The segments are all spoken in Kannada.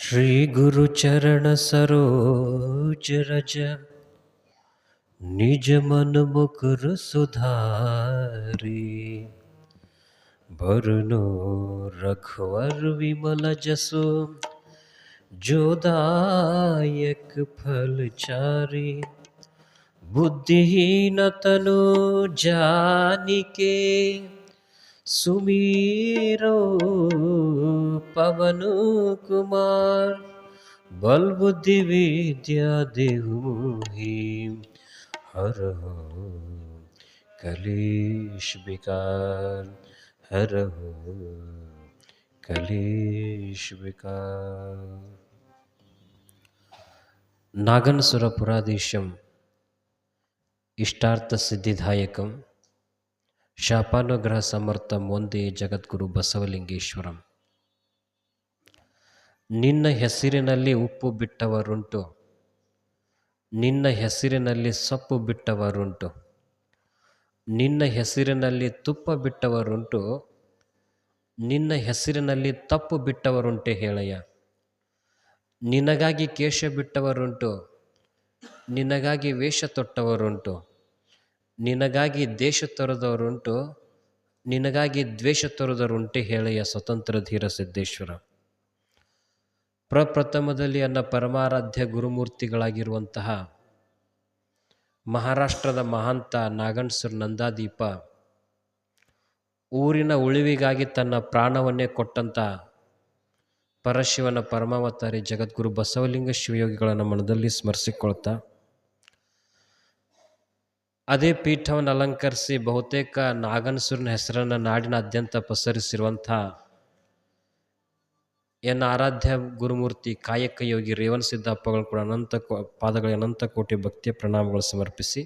श्री गुरु चरण सरोज रज निज मन मुकुर सुधारी बरनो रखवर विमल जसो जोदायक फल चारी बुद्धिहीन तनु जानिके सुमीरो पवन कुमार बल बुद्धि विद्या हर हो कलेश विकार, हर हो कलेश विकार। नागन सुरपुरादेशम इष्टार्थ सिद्धिधायकम ಶಾಪಾನುಗ್ರಹ ಸಮರ್ಥ ಒಂದೇ ಜಗದ್ಗುರು ಬಸವಲಿಂಗೇಶ್ವರಂ. ನಿನ್ನ ಹೆಸರಿನಲ್ಲಿ ಉಪ್ಪು ಬಿಟ್ಟವರುಂಟು. ನಿನ್ನ ಹೆಸರಿನಲ್ಲಿ ಸೊಪ್ಪು ಬಿಟ್ಟವರುಂಟು. ನಿನ್ನ ಹೆಸರಿನಲ್ಲಿ ತುಪ್ಪ ಬಿಟ್ಟವರುಂಟು. ನಿನ್ನ ಹೆಸರಿನಲ್ಲಿ ತಪ್ಪು ಬಿಟ್ಟವರುಂಟೆ ಹೇಳಯ್ಯ. ನಿನಗಾಗಿ ಕೇಶ ಬಿಟ್ಟವರುಂಟು. ನಿನಗಾಗಿ ವೇಷ ತೊಟ್ಟವರುಂಟು. ನಿನಗಾಗಿ ದೇಶ ತೊರೆದವರುಂಟು, ನಿನಗಾಗಿ ದ್ವೇಷ ತೊರೆದವರುಂಟೆ ಹೇಳಯ್ಯ ಸ್ವತಂತ್ರ ಧೀರ ಸಿದ್ದೇಶ್ವರ. ಪ್ರಪ್ರಥಮದಲ್ಲಿ ಅನ್ನ ಪರಮಾರಾಧ್ಯ ಗುರುಮೂರ್ತಿಗಳಾಗಿರುವಂತಹ ಮಹಾರಾಷ್ಟ್ರದ ಮಹಾಂತ ನಾಗಣ್ಸರ್ ನಂದಾದೀಪ, ಊರಿನ ಉಳಿವಿಗಾಗಿ ತನ್ನ ಪ್ರಾಣವನ್ನೇ ಕೊಟ್ಟಂಥ ಪರಶಿವನ ಪರಮಾವತಾರಿ ಜಗದ್ಗುರು ಬಸವಲಿಂಗ ಶಿವಯೋಗಿಗಳನ್ನು ಮನದಲ್ಲಿ ಸ್ಮರಿಸಿಕೊಳ್ತಾ ಅದೇ ಪೀಠವನ್ನು ಅಲಂಕರಿಸಿ ಬಹುತೇಕ ನಾಗನಸೂರಿನ ಹೆಸರನ್ನು ನಾಡಿನಾದ್ಯಂತ ಪಸರಿಸಿರುವಂಥ ಎನ್ನ ಆರಾಧ್ಯ ಗುರುಮೂರ್ತಿ ಕಾಯಕ ಯೋಗಿ ರೇವನ್ ಸಿದ್ದಪ್ಪಗಳು ಕೂಡ ಅನಂತ ಪಾದಗಳ ಅನಂತ ಕೋಟಿ ಭಕ್ತಿಯ ಪ್ರಣಾಮಗಳು ಸಮರ್ಪಿಸಿ,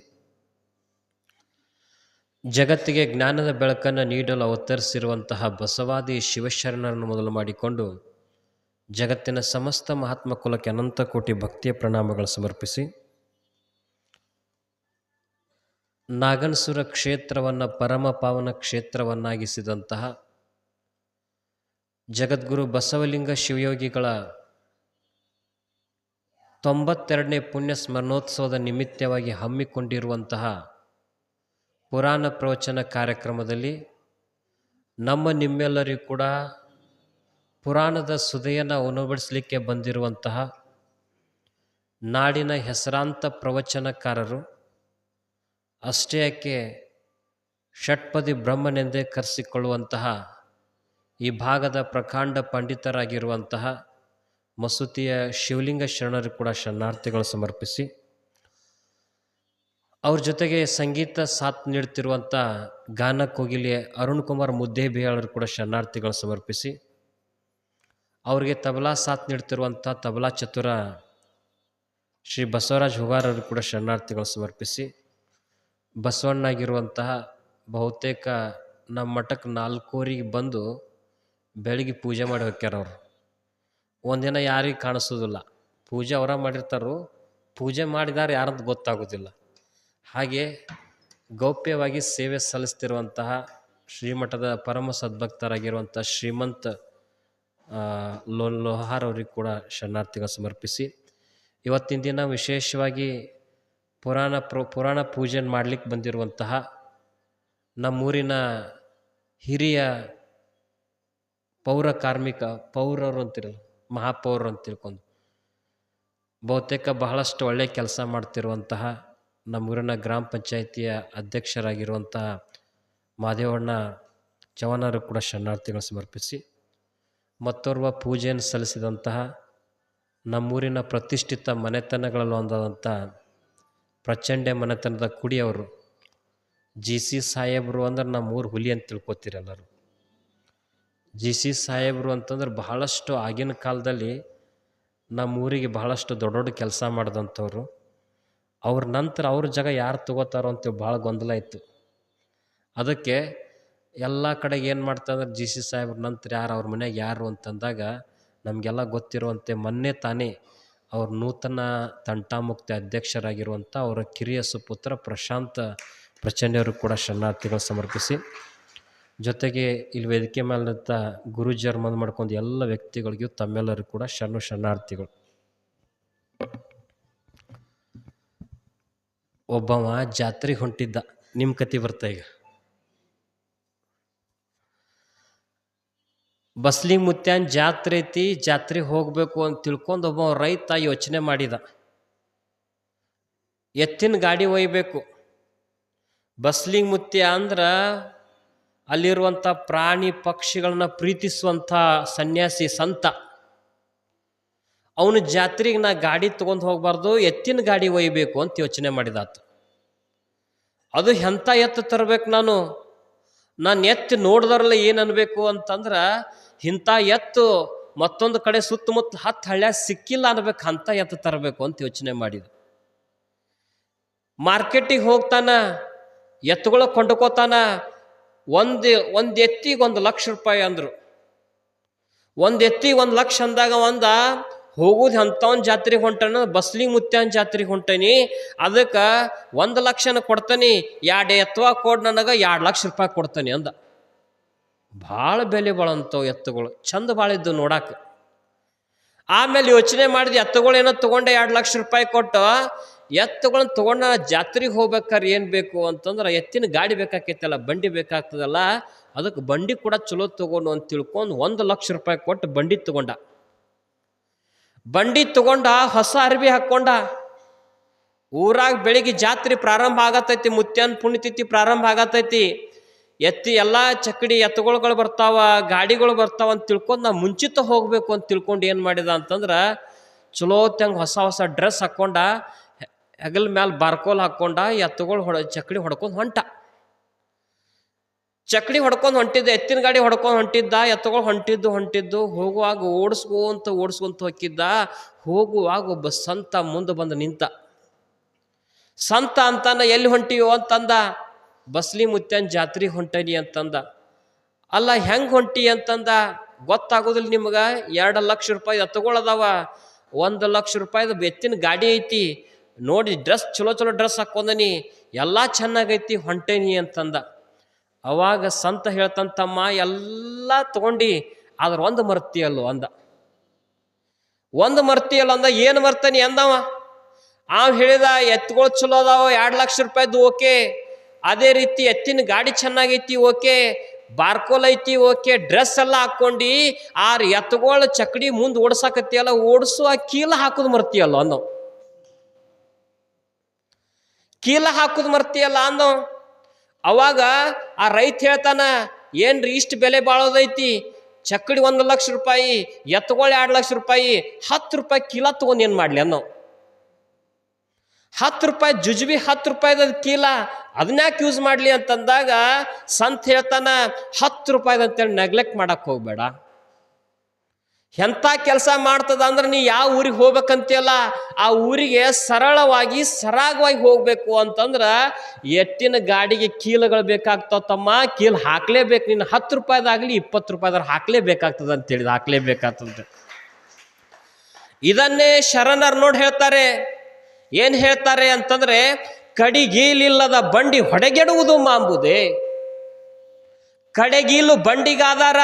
ಜಗತ್ತಿಗೆ ಜ್ಞಾನದ ಬೆಳಕನ್ನು ನೀಡಲು ಅವತರಿಸಿರುವಂತಹ ಬಸವಾದಿ ಶಿವಶರಣರನ್ನು ಮೊದಲು ಮಾಡಿಕೊಂಡು ಜಗತ್ತಿನ ಸಮಸ್ತ ಮಹಾತ್ಮ ಕುಲಕ್ಕೆ ಅನಂತ ಕೋಟಿ ಭಕ್ತಿಯ ಪ್ರಣಾಮಗಳು ಸಮರ್ಪಿಸಿ ನಾಗನಸುರ ಕ್ಷೇತ್ರವನ್ನು ಪರಮ ಪಾವನ ಕ್ಷೇತ್ರವನ್ನಾಗಿಸಿದಂತಹ ಜಗದ್ಗುರು ಬಸವಲಿಂಗ ಶಿವಯೋಗಿಗಳ ತೊಂಬತ್ತೆರಡನೇ ಪುಣ್ಯ ಸ್ಮರಣೋತ್ಸವದ ನಿಮಿತ್ತವಾಗಿ ಹಮ್ಮಿಕೊಂಡಿರುವಂತಹ ಪುರಾಣ ಪ್ರವಚನ ಕಾರ್ಯಕ್ರಮದಲ್ಲಿ ನಮ್ಮ ನಿಮ್ಮೆಲ್ಲರಿಗೂ ಕೂಡ ಪುರಾಣದ ಸುದೆಯನ್ನು ಉಣಬಡಿಸಲಿಕ್ಕೆ ಬಂದಿರುವಂತಹ ನಾಡಿನ ಹೆಸರಾಂತ ಪ್ರವಚನಕಾರರು ಅಷ್ಟೇ ಯಾಕೆ ಷಟ್ಪದಿ ಬ್ರಹ್ಮನೆಂದೇ ಕರೆಸಿಕೊಳ್ಳುವಂತಹ ಈ ಭಾಗದ ಪ್ರಕಾಂಡ ಪಂಡಿತರಾಗಿರುವಂತಹ ಮಸೂತಿಯ ಶಿವಲಿಂಗ ಶರಣರು ಕೂಡ ಶರಣಾರ್ಥಿಗಳು ಸಮರ್ಪಿಸಿ, ಅವ್ರ ಜೊತೆಗೆ ಸಂಗೀತ ಸಾಥ್ ನೀಡ್ತಿರುವಂಥ ಗಾನ ಕೋಗಿಲೆ ಅರುಣ್ ಕುಮಾರ್ ಮುದ್ದೇಬಿಹಾಳರು ಕೂಡ ಶರಣಾರ್ಥಿಗಳು ಸಮರ್ಪಿಸಿ, ಅವರಿಗೆ ತಬಲಾ ಸಾಥ್ ನೀಡ್ತಿರುವಂಥ ತಬಲಾ ಚತುರ ಶ್ರೀ ಬಸವರಾಜ್ ಹುಗಾರರು ಕೂಡ ಶರಣಾರ್ಥಿಗಳು ಸಮರ್ಪಿಸಿ ಬಸವಣ್ಣಾಗಿರುವಂತಹ ಬಹುತೇಕ ನಮ್ಮ ಮಠಕ್ಕೆ ನಾಲ್ಕೂವರೆಗೆ ಬಂದು ಬೆಳಗ್ಗೆ ಪೂಜೆ ಮಾಡಿ ಹೋಗ್ಯಾರ ಅವರು. ಒಂದಿನ ಯಾರಿಗೆ ಕಾಣಿಸೋದಿಲ್ಲ. ಪೂಜೆ ಅವರ ಮಾಡಿರ್ತಾರೋ, ಪೂಜೆ ಮಾಡಿದಾರೆ ಯಾರಂತ ಗೊತ್ತಾಗೋದಿಲ್ಲ. ಹಾಗೆ ಗೌಪ್ಯವಾಗಿ ಸೇವೆ ಸಲ್ಲಿಸ್ತಿರುವಂತಹ ಶ್ರೀಮಠದ ಪರಮ ಸದ್ಭಕ್ತರಾಗಿರುವಂಥ ಶ್ರೀಮಂತ ಲೋನ್ ಲೋಹಾರ್ ಅವ್ರಿಗೆ ಕೂಡ ಶರಣಾರ್ಥಿಗಳು ಸಮರ್ಪಿಸಿ. ಇವತ್ತಿನ ದಿನ ವಿಶೇಷವಾಗಿ ಪುರಾಣ ಪ್ರ, ಪುರಾಣ ಪೂಜೆ ಮಾಡ್ಲಿಕ್ಕೆ ಬಂದಿರುವಂತಹ ನಮ್ಮೂರಿನ ಹಿರಿಯ ಪೌರ ಕಾರ್ಮಿಕ, ಪೌರರು ಅಂತಿರಲ್ಲ, ಮಹಾಪೌರರು ಅಂತ ತಿಳ್ಕೊಂಡು ಬಹುತೇಕ ಬಹಳಷ್ಟು ಒಳ್ಳೆಯ ಕೆಲಸ ಮಾಡ್ತಿರುವಂತಹ ನಮ್ಮೂರಿನ ಗ್ರಾಮ ಪಂಚಾಯಿತಿಯ ಅಧ್ಯಕ್ಷರಾಗಿರುವಂತಹ ಮಾದೇವಣ್ಣ ಚವನರು ಕೂಡ ಶರಣಾರ್ಥಿಗಳು ಸಮರ್ಪಿಸಿ ಮತ್ತೋರ್ವ ಪೂಜೆಯನ್ನು ಸಲ್ಲಿಸಿದಂತಹ ನಮ್ಮೂರಿನ ಪ್ರತಿಷ್ಠಿತ ಮನೆತನಗಳಲ್ಲಿ ಒಂದಾದಂಥ ಪ್ರಚಂಡ ಮನೆತನದ ಕುಡಿಯವರು ಜಿ ಸಿ ಸಾಹೇಬರು ಅಂದ್ರೆ ನಮ್ಮೂರು ಹುಲಿ ಅಂತ ತಿಳ್ಕೊತೀರಿ ಎಲ್ಲರೂ. ಜಿ ಸಿ ಸಾಹೇಬರು ಅಂತಂದ್ರೆ ಬಹಳಷ್ಟು ಆಗಿನ ಕಾಲದಲ್ಲಿ ನಮ್ಮ ಊರಿಗೆ ಬಹಳಷ್ಟು ದೊಡ್ಡ ದೊಡ್ಡ ಕೆಲಸ ಮಾಡಿದಂಥವ್ರು. ಅವ್ರ ನಂತರ ಅವ್ರ ಜಾಗ ಯಾರು ತಗೋತಾರೋ ಅಂತ ಭಾಳ ಗೊಂದಲ ಇತ್ತು. ಅದಕ್ಕೆ ಎಲ್ಲ ಕಡೆಗೆ ಏನು ಮಾಡ್ತಾರೆ ಜಿ ಸಿ ಸಾಹೇಬ್ರ ನಂತರ ಯಾರು ಅವ್ರ ಮನೆಯಾಗ ಯಾರು ಅಂತಂದಾಗ ನಮಗೆಲ್ಲ ಗೊತ್ತಿರುವಂತೆ ಮೊನ್ನೆ ತಾನೇ ಅವ್ರ ನೂತನ ತಂಟಾಮುಕ್ತಿ ಅಧ್ಯಕ್ಷರಾಗಿರುವಂಥ ಅವರ ಕಿರಿಯ ಸುಪುತ್ರ ಪ್ರಶಾಂತ್ ಪ್ರಚಂಡಿಯವರು ಕೂಡ ಶರಣಾರ್ಥಿಗಳು ಸಮರ್ಪಿಸಿ. ಜೊತೆಗೆ ಇಲ್ಲಿ ವೇದಿಕೆ ಮೇಲಿನಂಥ ಗುರುಜಿಯರು ಮಂದ್ ಮಾಡ್ಕೊಂಡು ಎಲ್ಲ ವ್ಯಕ್ತಿಗಳಿಗೂ ತಮ್ಮೆಲ್ಲರಿಗೂ ಕೂಡ ಶರಣು ಶರಣಾರ್ಥಿಗಳು. ಒಬ್ಬವ ಜಾತ್ರೆಗೆ ಹೊಂಟಿದ್ದ, ನಿಮ್ಮ ಕತೆ ಬರ್ತಾ ಈಗ. ಬಸ್ಲಿ ಮುತ್ಯಾನ್ ಜಾತ್ರೆ ಐತಿ ಜಾತ್ರೆಗೆ ಹೋಗಬೇಕು ಅಂತ ತಿಳ್ಕೊಂಡು ಒಬ್ಬ ರೈತ ಯೋಚನೆ ಮಾಡಿದ. ಎತ್ತಿನ ಗಾಡಿ ಒಯ್ಬೇಕು. ಬಸ್ಲಿಂಗ್ ಮುತ್ಯ ಅಂದ್ರೆ ಅಲ್ಲಿರುವಂಥ ಪ್ರಾಣಿ ಪಕ್ಷಿಗಳನ್ನ ಪ್ರೀತಿಸುವಂಥ ಸನ್ಯಾಸಿ ಸಂತ. ಅವನು ಜಾತ್ರೆಗೆ ನಾ ಗಾಡಿ ತೊಗೊಂಡು ಹೋಗಬಾರ್ದು, ಎತ್ತಿನ ಗಾಡಿ ಒಯ್ಬೇಕು ಅಂತ ಯೋಚನೆ ಮಾಡಿದಾತು ಅದು ಎಂಥ ಎತ್ತು ತರಬೇಕು ನಾನು? ನಾನು ಎತ್ತು ನೋಡಿದ್ರಲ್ಲ ಏನು ಅನ್ಬೇಕು ಅಂತಂದ್ರೆ ಇಂಥ ಎತ್ತು ಮತ್ತೊಂದು ಕಡೆ ಸುತ್ತಮುತ್ತ ಹತ್ತು ಹಳ್ಳ್ಯಾಗ ಸಿಕ್ಕಿಲ್ಲ ಅನ್ಬೇಕು, ಅಂತ ಎತ್ತು ತರಬೇಕು ಅಂತ ಯೋಚನೆ ಮಾಡಿದ ಮಾರ್ಕೆಟಿಗೆ ಹೋಗ್ತಾನ, ಎತ್ತುಗಳ ಕೊಂಡ್ಕೋತಾನ, ಒಂದು ಒಂದು ಎತ್ತಿಗೆ ಒಂದು ಲಕ್ಷ ರೂಪಾಯಿ ಅಂದರು. ಒಂದು ಎತ್ತಿಗೆ ಒಂದು ಲಕ್ಷ ಅಂದಾಗ ಒಂದ ಹೋಗುದು ಅಂಥವನ್ ಜಾತ್ರೆಗೆ ಹೊಂಟನ, ಬಸ್ಲಿ ಮುತ್ಯಾನ್ ಜಾತ್ರೆಗೆ ಹೊಂಟನಿ, ಅದಕ್ಕೆ ಒಂದು ಲಕ್ಷನ ಕೊಡ್ತಾನೆ ಎರಡು ಎತ್ತುವ ಕೊಡ್ ನನಗೆ ಎರಡು ಲಕ್ಷ ರೂಪಾಯಿ ಕೊಡ್ತಾನೆ ಅಂದ. ಭಾಳ ಬೆಲೆ ಬಾಳಂತವು ಎತ್ತುಗಳು, ಚಂದ ಬಾಳಿದ್ದು ಇದ್ದು ನೋಡಾಕ. ಆಮೇಲೆ ಯೋಚನೆ ಮಾಡಿದ ಎತ್ತುಗಳೇನೋ ತಗೊಂಡೆ ಎರಡು ಲಕ್ಷ ರೂಪಾಯಿ ಕೊಟ್ಟು ಎತ್ತುಗಳನ್ನ ತಗೊಂಡ ಜಾತ್ರೆಗೆ ಹೋಗ್ಬೇಕಾದ್ರೆ ಏನು ಬೇಕು ಅಂತಂದ್ರೆ ಎತ್ತಿನ ಗಾಡಿ ಬೇಕಾಕೈತಲ್ಲ, ಬಂಡಿ ಬೇಕಾಗ್ತದಲ್ಲ ಅದಕ್ಕೆ ಬಂಡಿ ಕೂಡ ಚಲೋ ತಗೊಂಡು ಅಂತ ತಿಳ್ಕೊಂಡು ಒಂದು ಲಕ್ಷ ರೂಪಾಯಿ ಕೊಟ್ಟು ಬಂಡಿ ತಗೊಂಡ. ಬಂಡಿ ತಗೊಂಡ, ಹೊಸ ಅರ್ಬಿ ಹಾಕ್ಕೊಂಡ ಊರಾಗ ಬೆಳಿಗ್ಗೆ ಜಾತ್ರೆ ಪ್ರಾರಂಭ ಆಗತೈತಿ, ಮುತ್ಯನ್ ಪುಣ್ಯತಿಥಿ ಪ್ರಾರಂಭ ಆಗತೈತಿ. ಎತ್ತಿ ಎಲ್ಲ ಚಕ್ಕಡಿ ಎತ್ತುಗಳು ಬರ್ತಾವ, ಗಾಡಿಗಳು ಬರ್ತಾವ ಅಂತ ತಿಳ್ಕೊಂಡು ನಾ ಮುಂಚಿತ ಹೋಗ್ಬೇಕು ಅಂತ ತಿಳ್ಕೊಂಡು ಏನು ಮಾಡಿದ ಅಂತಂದ್ರೆ, ಚಲೋ ತಂಗ ಹೊಸ ಹೊಸ ಡ್ರೆಸ್ ಹಾಕ್ಕೊಂಡ ಹೆಗಲ್ ಮ್ಯಾಲ ಬಾರ್ಕೋಲ್ ಹಾಕ್ಕೊಂಡ ಎತ್ತುಗಳು ಹೊಡ ಚಕ್ಕಡಿ ಹೊಡ್ಕೊಂಡು ಹೊಂಟ. ಚಕ್ಕಡಿ ಹೊಡ್ಕೊಂಡು ಹೊಂಟಿದ್ದ, ಎತ್ತಿನ ಗಾಡಿ ಹೊಡ್ಕೊಂಡು ಹೊಂಟಿದ್ದ, ಎತ್ತುಗಳು ಹೊಂಟಿದ್ದು ಹೊಂಟಿದ್ದು, ಹೋಗುವಾಗ ಓಡಿಸ್ಕೊಂತ ಓಡಿಸ್ಕೊಂತ ಹೊಕ್ಕಿದ್ದ, ಹೋಗುವಾಗ ಒಬ್ಬ ಸಂತ ಮುಂದೆ ಬಂದು ನಿಂತ. ಸಂತ ಅಂತಾನ ಎಲ್ಲಿ ಹೊಂಟಿಯೋ ಅಂತಂದ, ಬಸ್ಲಿ ಮುತ್ಯನ್ ಜಾತ್ರೆ ಹೊಂಟನಿ ಅಂತಂದ. ಅಲ್ಲ, ಹೆಂಗೆ ಹೊಂಟಿ ಅಂತಂದ, ಗೊತ್ತಾಗೋದಿಲ್ಲ ನಿಮ್ಗೆ, ಎರಡು ಲಕ್ಷ ರೂಪಾಯಿ ಎತ್ತುಗಳದಾವ ಒಂದು ಲಕ್ಷ ರೂಪಾಯಿದು ಎತ್ತಿನ ಗಾಡಿ ಐತಿ, ನೋಡಿ ಡ್ರೆಸ್ ಚಲೋ ಚಲೋ ಡ್ರೆಸ್ ಹಾಕೊಂಡನಿ, ಎಲ್ಲ ಚೆನ್ನಾಗೈತಿ ಹೊಂಟೇನಿ ಅಂತಂದ. ಅವಾಗ ಸಂತ ಹೇಳ್ತಂತಮ್ಮ ಎಲ್ಲ ತಗೊಂಡು, ಆದ್ರೆ ಒಂದು ಮರ್ತಿಯಲ್ಲೋ ಅಂದ. ಒಂದು ಮರ್ತಿಯಲ್ಲ ಅಂದ, ಏನು ಮರ್ತನಿ ಅಂದವ? ಆ ಹೇಳಿದ ಎತ್ತುಗಳು ಚಲೋ ಅದಾವ, ಎರಡು ಲಕ್ಷ ರೂಪಾಯ್ದು ಓಕೆ. ಅದೇ ರೀತಿ ಎತ್ತಿನ ಗಾಡಿ ಚೆನ್ನಾಗೈತಿ, ಓಕೆ. ಬಾರ್ಕೋಲ್ ಐತಿ, ಓಕೆ. ಡ್ರೆಸ್ ಎಲ್ಲ ಹಾಕ್ಕೊಂಡು ಆರು ಎತ್ತುಗಳು ಚಕಡಿ ಮುಂದೆ ಓಡ್ಸಾಕತ್ತಿಯಲ್ಲ, ಓಡಿಸುವ ಕೀಲ ಹಾಕೋದು ಮರ್ತಿಯಲ್ಲ ಅನ್ನೋ ಕೀಲ ಹಾಕೋದು ಮರ್ತಿಯಲ್ಲ ಅನ್ನೋ ಅವಾಗ ಆ ರೈತ ಹೇಳ್ತಾನ, ಏನ್ರಿ ಇಷ್ಟು ಬೆಲೆ ಬಾಳೋದೈತಿ? ಚಕ್ಕಡಿ ಒಂದು ಲಕ್ಷ ರೂಪಾಯಿ ಎತ್ತುಗಳು ಎರಡು ಲಕ್ಷ ರೂಪಾಯಿ, ಹತ್ತು ರೂಪಾಯಿ ಕೀಲ ತಗೊಂಡು ಏನು ಮಾಡಲಿ ಅನ್ನೋ? ಹತ್ತು ರೂಪಾಯಿ ಜುಜುಬಿ ಹತ್ತು ರೂಪಾಯಿದ ಕೀಲ ಅದನ್ಯಾಕೆ ಯೂಸ್ ಮಾಡಲಿ ಅಂತಂದಾಗ, ಸಂತ ಹೇಳ್ತಾನ, ಹತ್ತು ರೂಪಾಯಿದ ಅಂತೇಳಿ ನೆಗ್ಲೆಕ್ಟ್ ಮಾಡಕ್ಕೆ ಹೋಗ್ಬೇಡ. ಎಂಥ ಕೆಲಸ ಮಾಡ್ತದ ಅಂದ್ರೆ ನೀ ಯಾವ ಊರಿಗೆ ಹೋಗ್ಬೇಕಂತೀಯಲ್ಲ, ಆ ಊರಿಗೆ ಸರಳವಾಗಿ, ಸರಾಗವಾಗಿ ಹೋಗ್ಬೇಕು ಅಂತಂದ್ರೆ ಎತ್ತಿನ ಗಾಡಿಗೆ ಕೀಲುಗಳು ಬೇಕಾಗ್ತಾವ ತಮ್ಮ ಕೀಲ್ ಹಾಕ್ಲೇಬೇಕು ನೀನು ಹತ್ತು ರೂಪಾಯಿದಾಗ್ಲಿ ಇಪ್ಪತ್ತು ಅಂತ ಹಾಕ್ಲೇಬೇಕಾಗ್ತದ ಅಂತೇಳಿದ ಹಾಕ್ಲೇಬೇಕಾಗ್ತದ. ಇದನ್ನೇ ಶರಣರ್ ನೋಡಿ ಹೇಳ್ತಾರೆ. ಏನು ಹೇಳ್ತಾರೆ ಅಂತಂದ್ರೆ, ಕಡಿಗೀಲಿಲ್ಲದ ಬಂಡಿ ಹೊಡೆಗೆಡುವುದು ಮಾಂಬುದೇ. ಕಡೆಗೀಲು ಬಂಡಿಗಾದಾರ.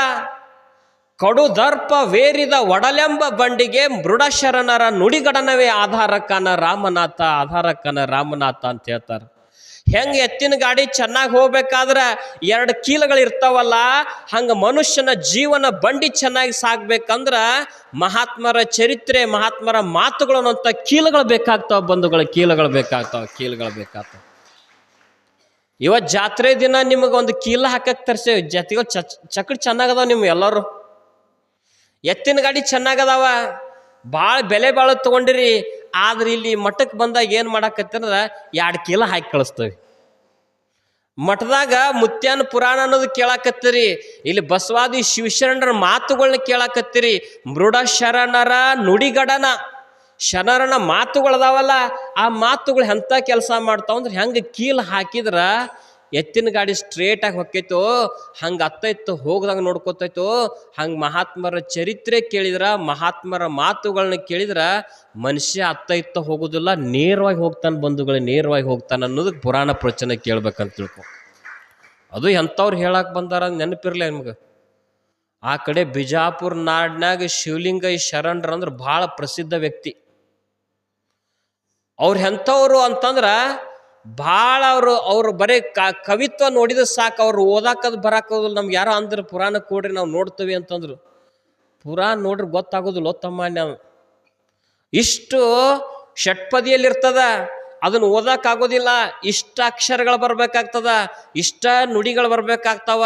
ಕಡು ದರ್ಪ ವೇರಿದ ಒಡಲೆಂಬ ಬಂಡಿಗೆ ಮೃಡಶರಣರ ನುಡಿಗಡನವೇ ಆಧಾರಕ್ಕನ ರಾಮನಾಥ ಆಧಾರಕ್ಕನ ರಾಮನಾಥ ಅಂತ ಹೇಳ್ತಾರೆ. ಹೆಂಗೆ ಎತ್ತಿನ ಗಾಡಿ ಚೆನ್ನಾಗಿ ಹೋಗ್ಬೇಕಾದ್ರೆ ಎರಡು ಕೀಲಗಳು ಇರ್ತಾವಲ್ಲ ಹಂಗೆ ಮನುಷ್ಯನ ಜೀವನ ಬಂಡಿ ಚೆನ್ನಾಗಿ ಸಾಗ್ಬೇಕಂದ್ರ ಮಹಾತ್ಮರ ಚರಿತ್ರೆ, ಮಹಾತ್ಮರ ಮಾತುಗಳು ಅನ್ನೋಂಥ ಕೀಲುಗಳು ಬೇಕಾಗ್ತಾವ ಬಂಧುಗಳ, ಕೀಲುಗಳು ಬೇಕಾಗ್ತಾವ ಕೀಲುಗಳು ಬೇಕಾಗ್ತಾವ. ಇವತ್ತು ಜಾತ್ರೆ ದಿನ ನಿಮಗೆ ಒಂದು ಕೀಲ ಹಾಕಕ್ಕೆ ತರ್ಸೇವಿ. ಚಕ್ ಚಕ್ರ ಚೆನ್ನಾಗದಾವ ನಿಮ್ಗೆ ಎಲ್ಲರೂ. ಎತ್ತಿನ ಗಾಡಿ ಚೆನ್ನಾಗದಾವ. ಭಾಳ ಬೆಲೆ ಭಾಳ ತೊಗೊಂಡಿರಿ. ಆದ್ರೆ ಇಲ್ಲಿ ಮಠಕ್ಕೆ ಬಂದಾಗ ಏನು ಮಾಡಾಕತ್ತಂದ್ರೆ ಎರಡು ಕಿಲ ಹಾಕಿ ಕಳಿಸ್ತೇವೆ. ಮಠದಾಗ ಮುತ್ಯಾನ ಪುರಾಣ ಅನ್ನೋದು ಕೇಳಾಕತ್ತೀರಿ. ಇಲ್ಲಿ ಬಸವಾದಿ ಶಿವಶರಣರ ಮಾತುಗಳನ್ನ ಕೇಳಾಕತ್ತೀರಿ. ಮೃಡ ಶರಣರ ನುಡಿಗಡನ. ಶರಣರನ ಮಾತುಗಳದಾವಲ್ಲ, ಆ ಮಾತುಗಳು ಎಂಥ ಕೆಲಸ ಮಾಡ್ತಾವಂದ್ರೆ ಹೆಂಗೆ ಕೀಲು ಹಾಕಿದ್ರ ಎತ್ತಿನ ಗಾಡಿ ಸ್ಟ್ರೇಟಾಗಿ ಹೊಕ್ಕೈತೋ, ಹಂಗೆ ಅತ್ತೈತೋ ಹೋಗ್ದಂಗೆ ನೋಡ್ಕೊತೈತೋ, ಹಂಗೆ ಮಹಾತ್ಮರ ಚರಿತ್ರೆ ಕೇಳಿದ್ರ, ಮಹಾತ್ಮರ ಮಾತುಗಳನ್ನ ಕೇಳಿದ್ರ, ಮನುಷ್ಯ ಅತ್ತೈತ ಹೋಗೋದಿಲ್ಲ, ನೇರವಾಗಿ ಹೋಗ್ತಾನೆ ಬಂಧುಗಳು, ನೇರವಾಗಿ ಹೋಗ್ತಾನೆ ಅನ್ನೋದಕ್ಕೆ ಪುರಾಣ ಪ್ರವಚನ ಕೇಳ್ಬೇಕಂತ ತಿಳ್ಕೊ. ಅದು ಎಂಥವ್ರು ಹೇಳಕ್ಕೆ ಬಂದಾರ ನೆನಪಿರ್ಲಿ ನಿಮ್ಗೆ. ಆ ಕಡೆ ಬಿಜಾಪುರ ನಾಡಿನಾಗ ಶಿವಲಿಂಗ ಶರಣರು ಅಂದ್ರೆ ಭಾಳ ಪ್ರಸಿದ್ಧ ವ್ಯಕ್ತಿ. ಅವ್ರು ಎಂಥವ್ರು ಅಂತಂದ್ರೆ ಭಾಳ ಅವರು, ಅವ್ರು ಬರೀ ಕ, ಕವಿತ್ವ ನೋಡಿದ್ರೆ ಸಾಕು, ಅವ್ರು ಓದಾಕದ್ ಬರಾಕೋದಿಲ್ಲ ನಮ್ಗೆ ಯಾರೋ ಅಂದ್ರೆ, ಪುರಾಣ ಕೊಡ್ರಿ ನಾವು ನೋಡ್ತೀವಿ ಅಂತಂದ್ರು. ಪುರಾಣ ನೋಡ್ರಿ ಗೊತ್ತಾಗೋದಿಲ್ಲ ಒತ್ತಮ್ಮ ನಾವು ಇಷ್ಟು ಷಟ್ಪದಿಯಲ್ಲಿರ್ತದ. ಅದನ್ನು ಓದಕ್ಕಾಗೋದಿಲ್ಲ. ಇಷ್ಟ ಅಕ್ಷರಗಳು ಬರ್ಬೇಕಾಗ್ತದ, ಇಷ್ಟ ನುಡಿಗಳು ಬರ್ಬೇಕಾಗ್ತಾವ.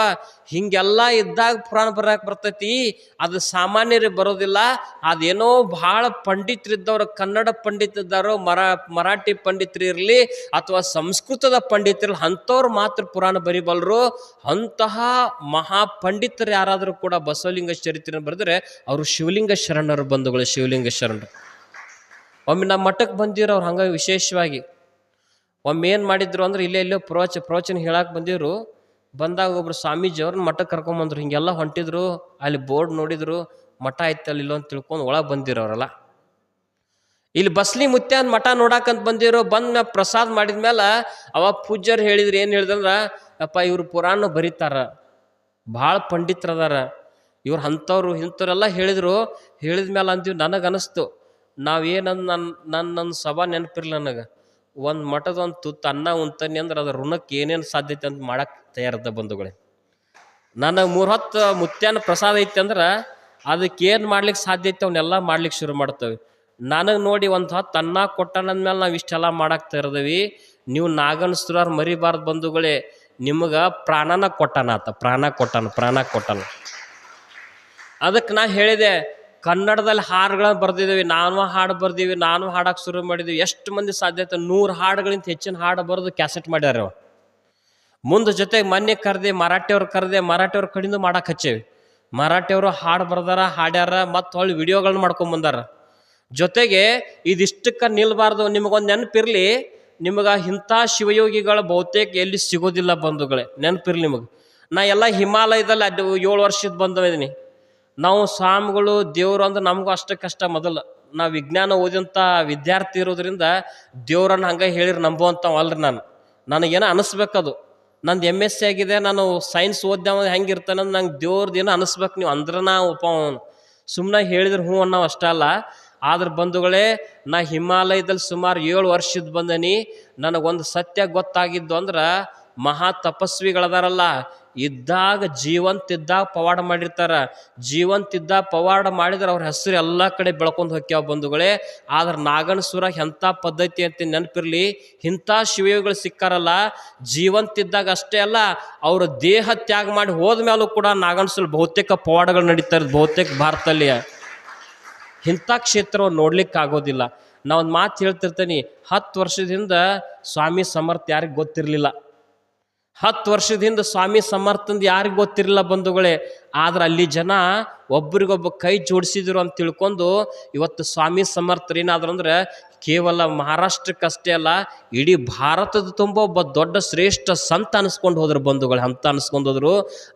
ಹಿಂಗೆಲ್ಲ ಇದ್ದಾಗ ಪುರಾಣ ಬರಕ್ಕೆ ಬರ್ತೈತಿ. ಅದು ಸಾಮಾನ್ಯರಿಗೆ ಬರೋದಿಲ್ಲ. ಅದೇನೋ ಭಾಳ ಪಂಡಿತರಿದ್ದವ್ರು, ಕನ್ನಡ ಪಂಡಿತಿದ್ದಾರೋ ಮರ, ಮರಾಠಿ ಪಂಡಿತರು ಇರಲಿ ಅಥವಾ ಸಂಸ್ಕೃತದ ಪಂಡಿತರು ಅಂಥವ್ರು ಮಾತ್ರ ಪುರಾಣ ಬರಿಬಲ್ರು. ಅಂತಹ ಮಹಾ ಪಂಡಿತರು ಯಾರಾದರೂ ಕೂಡ ಬಸವಲಿಂಗ ಚರಿತ್ರೆ ಬರೆದ್ರೆ ಅವರು ಶಿವಲಿಂಗ ಶರಣರು ಬಂಧುಗಳು, ಶಿವಲಿಂಗ ಶರಣರು. ಒಮ್ಮೆ ನಮ್ಮ ಮಠಕ್ಕೆ ಬಂದಿರೋ ಅವ್ರು ಹಂಗೆ ವಿಶೇಷವಾಗಿ. ಒಮ್ಮೆ ಏನು ಮಾಡಿದ್ರು ಅಂದ್ರೆ ಇಲ್ಲೇ ಇಲ್ಲೇ ಪ್ರವಚ, ಪ್ರವಚನ ಹೇಳಕ್ಕೆ ಬಂದಿರು ಬಂದಾಗ ಒಬ್ರು ಸ್ವಾಮೀಜಿ ಅವ್ರನ್ನ ಮಠಕ್ಕೆ ಕರ್ಕೊಂಬಂದ್ರು ಹಿಂಗೆಲ್ಲ ಹೊಂಟಿದ್ರು. ಅಲ್ಲಿ ಬೋರ್ಡ್ ನೋಡಿದ್ರು. ಮಠ ಅಲ್ಲಿ ಇಲ್ಲೋ ಅಂತ ತಿಳ್ಕೊಂಡು ಒಳಗೆ ಬಂದಿರೋರಲ್ಲ. ಇಲ್ಲಿ ಬಸ್ಲಿ ಮುತ್ಯಾನ್ ಮಠ ನೋಡಾಕಂತ ಬಂದಿರೋ ಬಂದ ಪ್ರಸಾದ ಮಾಡಿದ್ಮೇಲೆ ಅವ ಪೂಜ್ಯರು ಹೇಳಿದ್ರು, ಏನು ಹೇಳಿದಂದ್ರೆ ಅಪ್ಪ, ಇವ್ರು ಪುರಾಣ ಬರೀತಾರ. ಭಾಳ ಪಂಡಿತರದಾರ ಇವ್ರು ಅಂಥವ್ರು, ಇಂಥವ್ರೆಲ್ಲ ಹೇಳಿದ್ರು. ಹೇಳಿದ ಮೇಲೆ ಅಂತೀವಿ ನನಗೆ ಅನಿಸ್ತು ನಾವೇನಂದು ನನ್ನ ನನ್ನ ನನ್ನ ಸಭಾ ನೆನಪಿರ್ಲಿ ನನಗೆ. ಒಂದು ಮಠದ ಒಂದು ತುತ್ತು ಅನ್ನ ಉಂತನಿ ಅಂದ್ರೆ ಅದ್ರ ಋಣಕ್ಕೆ ಏನೇನು ಸಾಧ್ಯತೆ ಅಂತ ಮಾಡಕ್ಕೆ ತಯಾರದ ಬಂಧುಗಳೇ. ನನಗೆ ಮೂರು ಹೊತ್ತು ಮುತ್ಯಾನ ಪ್ರಸಾದ ಐತಿ ಅಂದ್ರೆ ಅದಕ್ಕೆ ಏನು ಮಾಡ್ಲಿಕ್ಕೆ ಸಾಧ್ಯ ಐತೆ ಅವನ್ನೆಲ್ಲ ಮಾಡ್ಲಿಕ್ಕೆ ಶುರು ಮಾಡ್ತೇವೆ. ನನಗೆ ನೋಡಿ ಒಂದು ಹೊತ್ತು ಅನ್ನ ಕೊಟ್ಟನಂದ್ಮೇಲೆ ನಾವು ಇಷ್ಟೆಲ್ಲ ಮಾಡಕ್ಕೆ ತರದವಿ ನೀವು ನಾಗನ್ ಸುರಾರ್ ಮರಿಬಾರ್ದು ಬಂಧುಗಳೇ, ನಿಮಗೆ ಪ್ರಾಣನ ಕೊಟ್ಟನ ಆತ. ಪ್ರಾಣ ಕೊಟ್ಟನ ಪ್ರಾಣ ಕೊಟ್ಟನ. ಅದಕ್ಕೆ ನಾ ಹೇಳಿದೆ ಕನ್ನಡದಲ್ಲಿ ಹಾಡುಗಳನ್ನ ಬರ್ದಿದ್ದೀವಿ, ನಾನು ಹಾಡು ಬರ್ದೀವಿ ನಾನು ಹಾಡಕ್ಕೆ ಶುರು ಮಾಡಿದ್ವಿ ಎಷ್ಟು ಮಂದಿ ಸಾಧ್ಯತೆ ನೂರು ಹಾಡುಗಳಿಂದ ಹೆಚ್ಚಿನ ಹಾಡು ಬರೆದು ಕ್ಯಾಸೆಟ್ ಮಾಡ್ಯಾರ ಮುಂದೆ ಜೊತೆಗೆ ಮೊನ್ನೆ ಕರೆದೆ, ಮರಾಠಿಯವ್ರು ಕರೆದೆ, ಮರಾಠಿಯವ್ರ ಕಡೆಯಿಂದ ಮಾಡಕ್ಕೆ ಹಚ್ಚೇವಿ. ಮರಾಠಿಯವರು ಹಾಡು ಬರ್ದಾರ, ಹಾಡ್ಯಾರ, ಮತ್ತು ಹೊಳ್ಳಿ ವಿಡಿಯೋಗಳನ್ನ ಮಾಡ್ಕೊಂಬಂದಾರ ಜೊತೆಗೆ ಇದಿಷ್ಟಕ್ಕೆ ನಿಲ್ಬಾರ್ದು, ನಿಮಗೊಂದು ನೆನಪಿರ್ಲಿ, ನಿಮಗೆ ಇಂಥ ಶಿವಯೋಗಿಗಳ ಬಹುತೇಕ ಎಲ್ಲಿ ಸಿಗೋದಿಲ್ಲ ಬಂಧುಗಳೇ. ನೆನಪಿರ್ಲಿ ನಿಮಗೆ. ನಾ ಎಲ್ಲ ಹಿಮಾಲಯದಲ್ಲಿ ಅದು ಏಳು ವರ್ಷದ ಬಂದವಿದ್ದೀನಿ ನಾವು ಸ್ವಾಮಿಗಳು, ದೇವರು ಅಂದ್ರೆ ನಮಗೂ ಅಷ್ಟು ಕಷ್ಟ ಮೊದಲು. ನಾವು ವಿಜ್ಞಾನ ಓದಿದಂಥ ವಿದ್ಯಾರ್ಥಿ ಇರೋದ್ರಿಂದ ದೇವ್ರನ್ನ ಹಂಗೆ ಹೇಳಿರಿ ನಂಬುವಂಥವು ಅಲ್ರಿ ನಾನು. ನನಗೇನೋ ಅನಿಸ್ಬೇಕದು. ನಂದು ಎಂ ಎಸ್ ಸಿ ಆಗಿದೆ, ನಾನು ಸೈನ್ಸ್ ಓದ್ಯಾವ ಹೆಂಗಿರ್ತಾನೆ ಅಂದ್ರೆ ನಂಗೆ ದೇವ್ರದ್ದು ಏನೋ ಅನಿಸ್ಬೇಕು ನೀವು ಅಂದ್ರೆ ನಾ ಒಪ್ಪ ಸುಮ್ಮನೆ ಹೇಳಿದ್ರೆ ಹ್ಞೂ ಅನ್ನೋ ಅಷ್ಟೇ ಅಲ್ಲ. ಆದ್ರೆ ಬಂಧುಗಳೇ, ನಾ ಹಿಮಾಲಯದಲ್ಲಿ ಸುಮಾರು ಏಳು ವರ್ಷದ ಬಂದನಿ. ನನಗೊಂದು ಸತ್ಯ ಗೊತ್ತಾಗಿದ್ದು ಅಂದ್ರೆ ಮಹಾ ತಪಸ್ವಿಗಳದಾರಲ್ಲ. ಇದ್ದಾಗ ಜೀವಂತ ಇದ್ದಾಗ ಪವಾಡ ಮಾಡಿರ್ತಾರ. ಜೀವಂತ ಇದ್ದಾಗ ಪವಾಡ ಮಾಡಿದ್ರೆ ಅವ್ರ ಹೆಸರು ಎಲ್ಲ ಕಡೆ ಬೆಳ್ಕೊಂಡು ಹೋಗ್ಯಾವ ಬಂಧುಗಳೇ. ಆದ್ರೆ ನಾಗನಸುರ ಎಂಥ ಪದ್ಧತಿ ಅಂತ ನೆನಪಿರಲಿ. ಇಂಥ ಶಿವಯೋಗಿಗಳು ಸಿಕ್ಕಾರಲ್ಲ. ಜೀವಂತ ಇದ್ದಾಗ ಅಷ್ಟೇ ಅಲ್ಲ, ಅವ್ರ ದೇಹ ತ್ಯಾಗ ಮಾಡಿ ಹೋದ್ಮೇಲೂ ಕೂಡ ನಾಗನಸುರ ಬಹುತೇಕ ಪವಾಡಗಳು ನಡೀತಾ ಇರೋದು ಬಹುತೇಕ ಭಾರತದಲ್ಲಿ. ಇಂಥ ಕ್ಷೇತ್ರ ನೋಡ್ಲಿಕ್ಕೆ ಆಗೋದಿಲ್ಲ. ಒಂದು ಮಾತು ಹೇಳ್ತಿರ್ತೀನಿ, ಹತ್ತು ವರ್ಷದಿಂದ ಸ್ವಾಮಿ ಸಮರ್ಥ ಯಾರಿಗೆ ಗೊತ್ತಿರಲಿಲ್ಲ. ಹತ್ತು ವರ್ಷದಿಂದ ಸ್ವಾಮಿ ಸಮರ್ಥಂದು ಯಾರಿಗೆ ಗೊತ್ತಿರಲಿಲ್ಲ ಬಂಧುಗಳೇ, ಆದ್ರೆ ಅಲ್ಲಿ ಜನ ಒಬ್ರಿಗೊಬ್ಬ ಕೈ ಜೋಡಿಸಿದ್ರು ಅಂತ ತಿಳ್ಕೊಂಡು ಇವತ್ತು ಸ್ವಾಮಿ ಸಮರ್ಥರು ಏನಾದ್ರು ಅಂದ್ರೆ ಕೇವಲ ಮಹಾರಾಷ್ಟ್ರಕ್ಕಷ್ಟೇ ಅಲ್ಲ, ಇಡೀ ಭಾರತದ ತುಂಬ ಒಬ್ಬ ದೊಡ್ಡ ಶ್ರೇಷ್ಠ ಸಂತ ಅನಿಸ್ಕೊಂಡು ಹೋದ್ರು ಬಂಧುಗಳು, ಅಂತ ಅನಿಸ್ಕೊಂಡು ಹೋದ್ರು.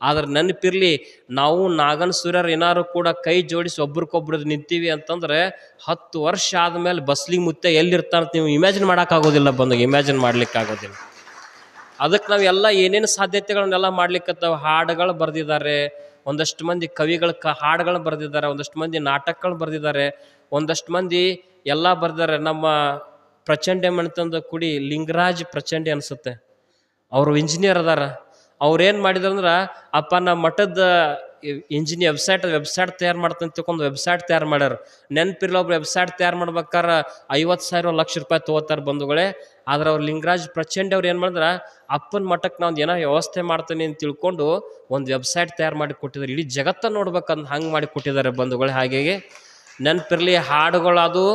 ಆದ್ರೆ ನೆನಪಿರ್ಲಿ, ನಾವು ನಾಗನ್ ಸೂರ್ಯರು ಏನಾರು ಕೂಡ ಕೈ ಜೋಡಿಸಿ ಒಬ್ರಿಗೊಬ್ರು ನಿಂತೀವಿ ಅಂತಂದ್ರೆ ಹತ್ತು ವರ್ಷ ಆದಮೇಲೆ ಬಸ್ಲಿ ಮುತ್ತೆ ಎಲ್ಲಿರ್ತಾರಂತ ನೀವು ಇಮ್ಯಾಜಿನ್ ಮಾಡೋಕ್ಕಾಗೋದಿಲ್ಲ ಬಂದು ಇಮ್ಯಾಜಿನ್ ಮಾಡ್ಲಿಕ್ಕೆ ಆಗೋದಿಲ್ಲ ಅದಕ್ಕೆ ನಾವೆಲ್ಲ ಏನೇನು ಸಾಧ್ಯತೆಗಳನ್ನೆಲ್ಲ ಮಾಡ್ಲಿಕ್ಕತ್ತವ ಹಾಡುಗಳು ಬರೆದಿದ್ದಾರೆ ಒಂದಷ್ಟು ಮಂದಿ ಕವಿಗಳ ಕ ಹಾಡುಗಳನ್ನ ಬರೆದಿದ್ದಾರೆ ಒಂದಷ್ಟು ಮಂದಿ ನಾಟಕಗಳು ಬರೆದಿದ್ದಾರೆ ಒಂದಷ್ಟು ಮಂದಿ ಎಲ್ಲ ಬರೆದಿದ್ದಾರೆ ನಮ್ಮ ಪ್ರಚಂಡೆ ಮಣಿತಂದ ಕುಡಿ ಲಿಂಗರಾಜ್ ಪ್ರಚಂಡೆ ಅನಿಸುತ್ತೆ. ಅವರು ಇಂಜಿನಿಯರ್ ಅದಾರ. ಅವ್ರೇನು ಮಾಡಿದ್ರು ಅಂದ್ರೆ, ಅಪ್ಪ ನಮ್ಮ ಮಠದ ಇಂಜಿನಿಯರ್ ವೆಬ್ಸೈಟ್ ವೆಬ್ಸೈಟ್ ತಯಾರು ಮಾಡ್ತಂತ ತಿಳ್ಕೊಂಡು ವೆಬ್ಸೈಟ್ ತಯಾರು ಮಾಡ್ಯಾರ. ನೆನಪಿರ್ಲ ಒಬ್ರು ವೆಬ್ಸೈಟ್ ತಯಾರು ಮಾಡ್ಬೇಕಾರೆ ಐವತ್ತು ಸಾವಿರ ಲಕ್ಷ ರೂಪಾಯಿ ತೊಗೋತಾರೆ ಬಂಧುಗಳೇ. ಆದ್ರೆ ಅವ್ರು ಲಿಂಗರಾಜ್ ಪ್ರಚಂಡ್ ಅವ್ರು ಏನು ಮಾಡಿದ್ರೆ, ಅಪ್ಪನ ಮಠಕ್ಕೆ ನಾವು ಏನೋ ವ್ಯವಸ್ಥೆ ಮಾಡ್ತೀನಿ ಅಂತ ತಿಳ್ಕೊಂಡು ಒಂದು ವೆಬ್ಸೈಟ್ ತಯಾರು ಮಾಡಿ ಕೊಟ್ಟಿದ್ದಾರೆ ಇಡೀ ಜಗತ್ತ ನೋಡ್ಬೇಕಂತ ಹಂಗೆ ಮಾಡಿ ಕೊಟ್ಟಿದ್ದಾರೆ ಬಂಧುಗಳು. ಹಾಗೆ ನೆನಪಿರ್ಲಿ ಹಾಡುಗಳದು,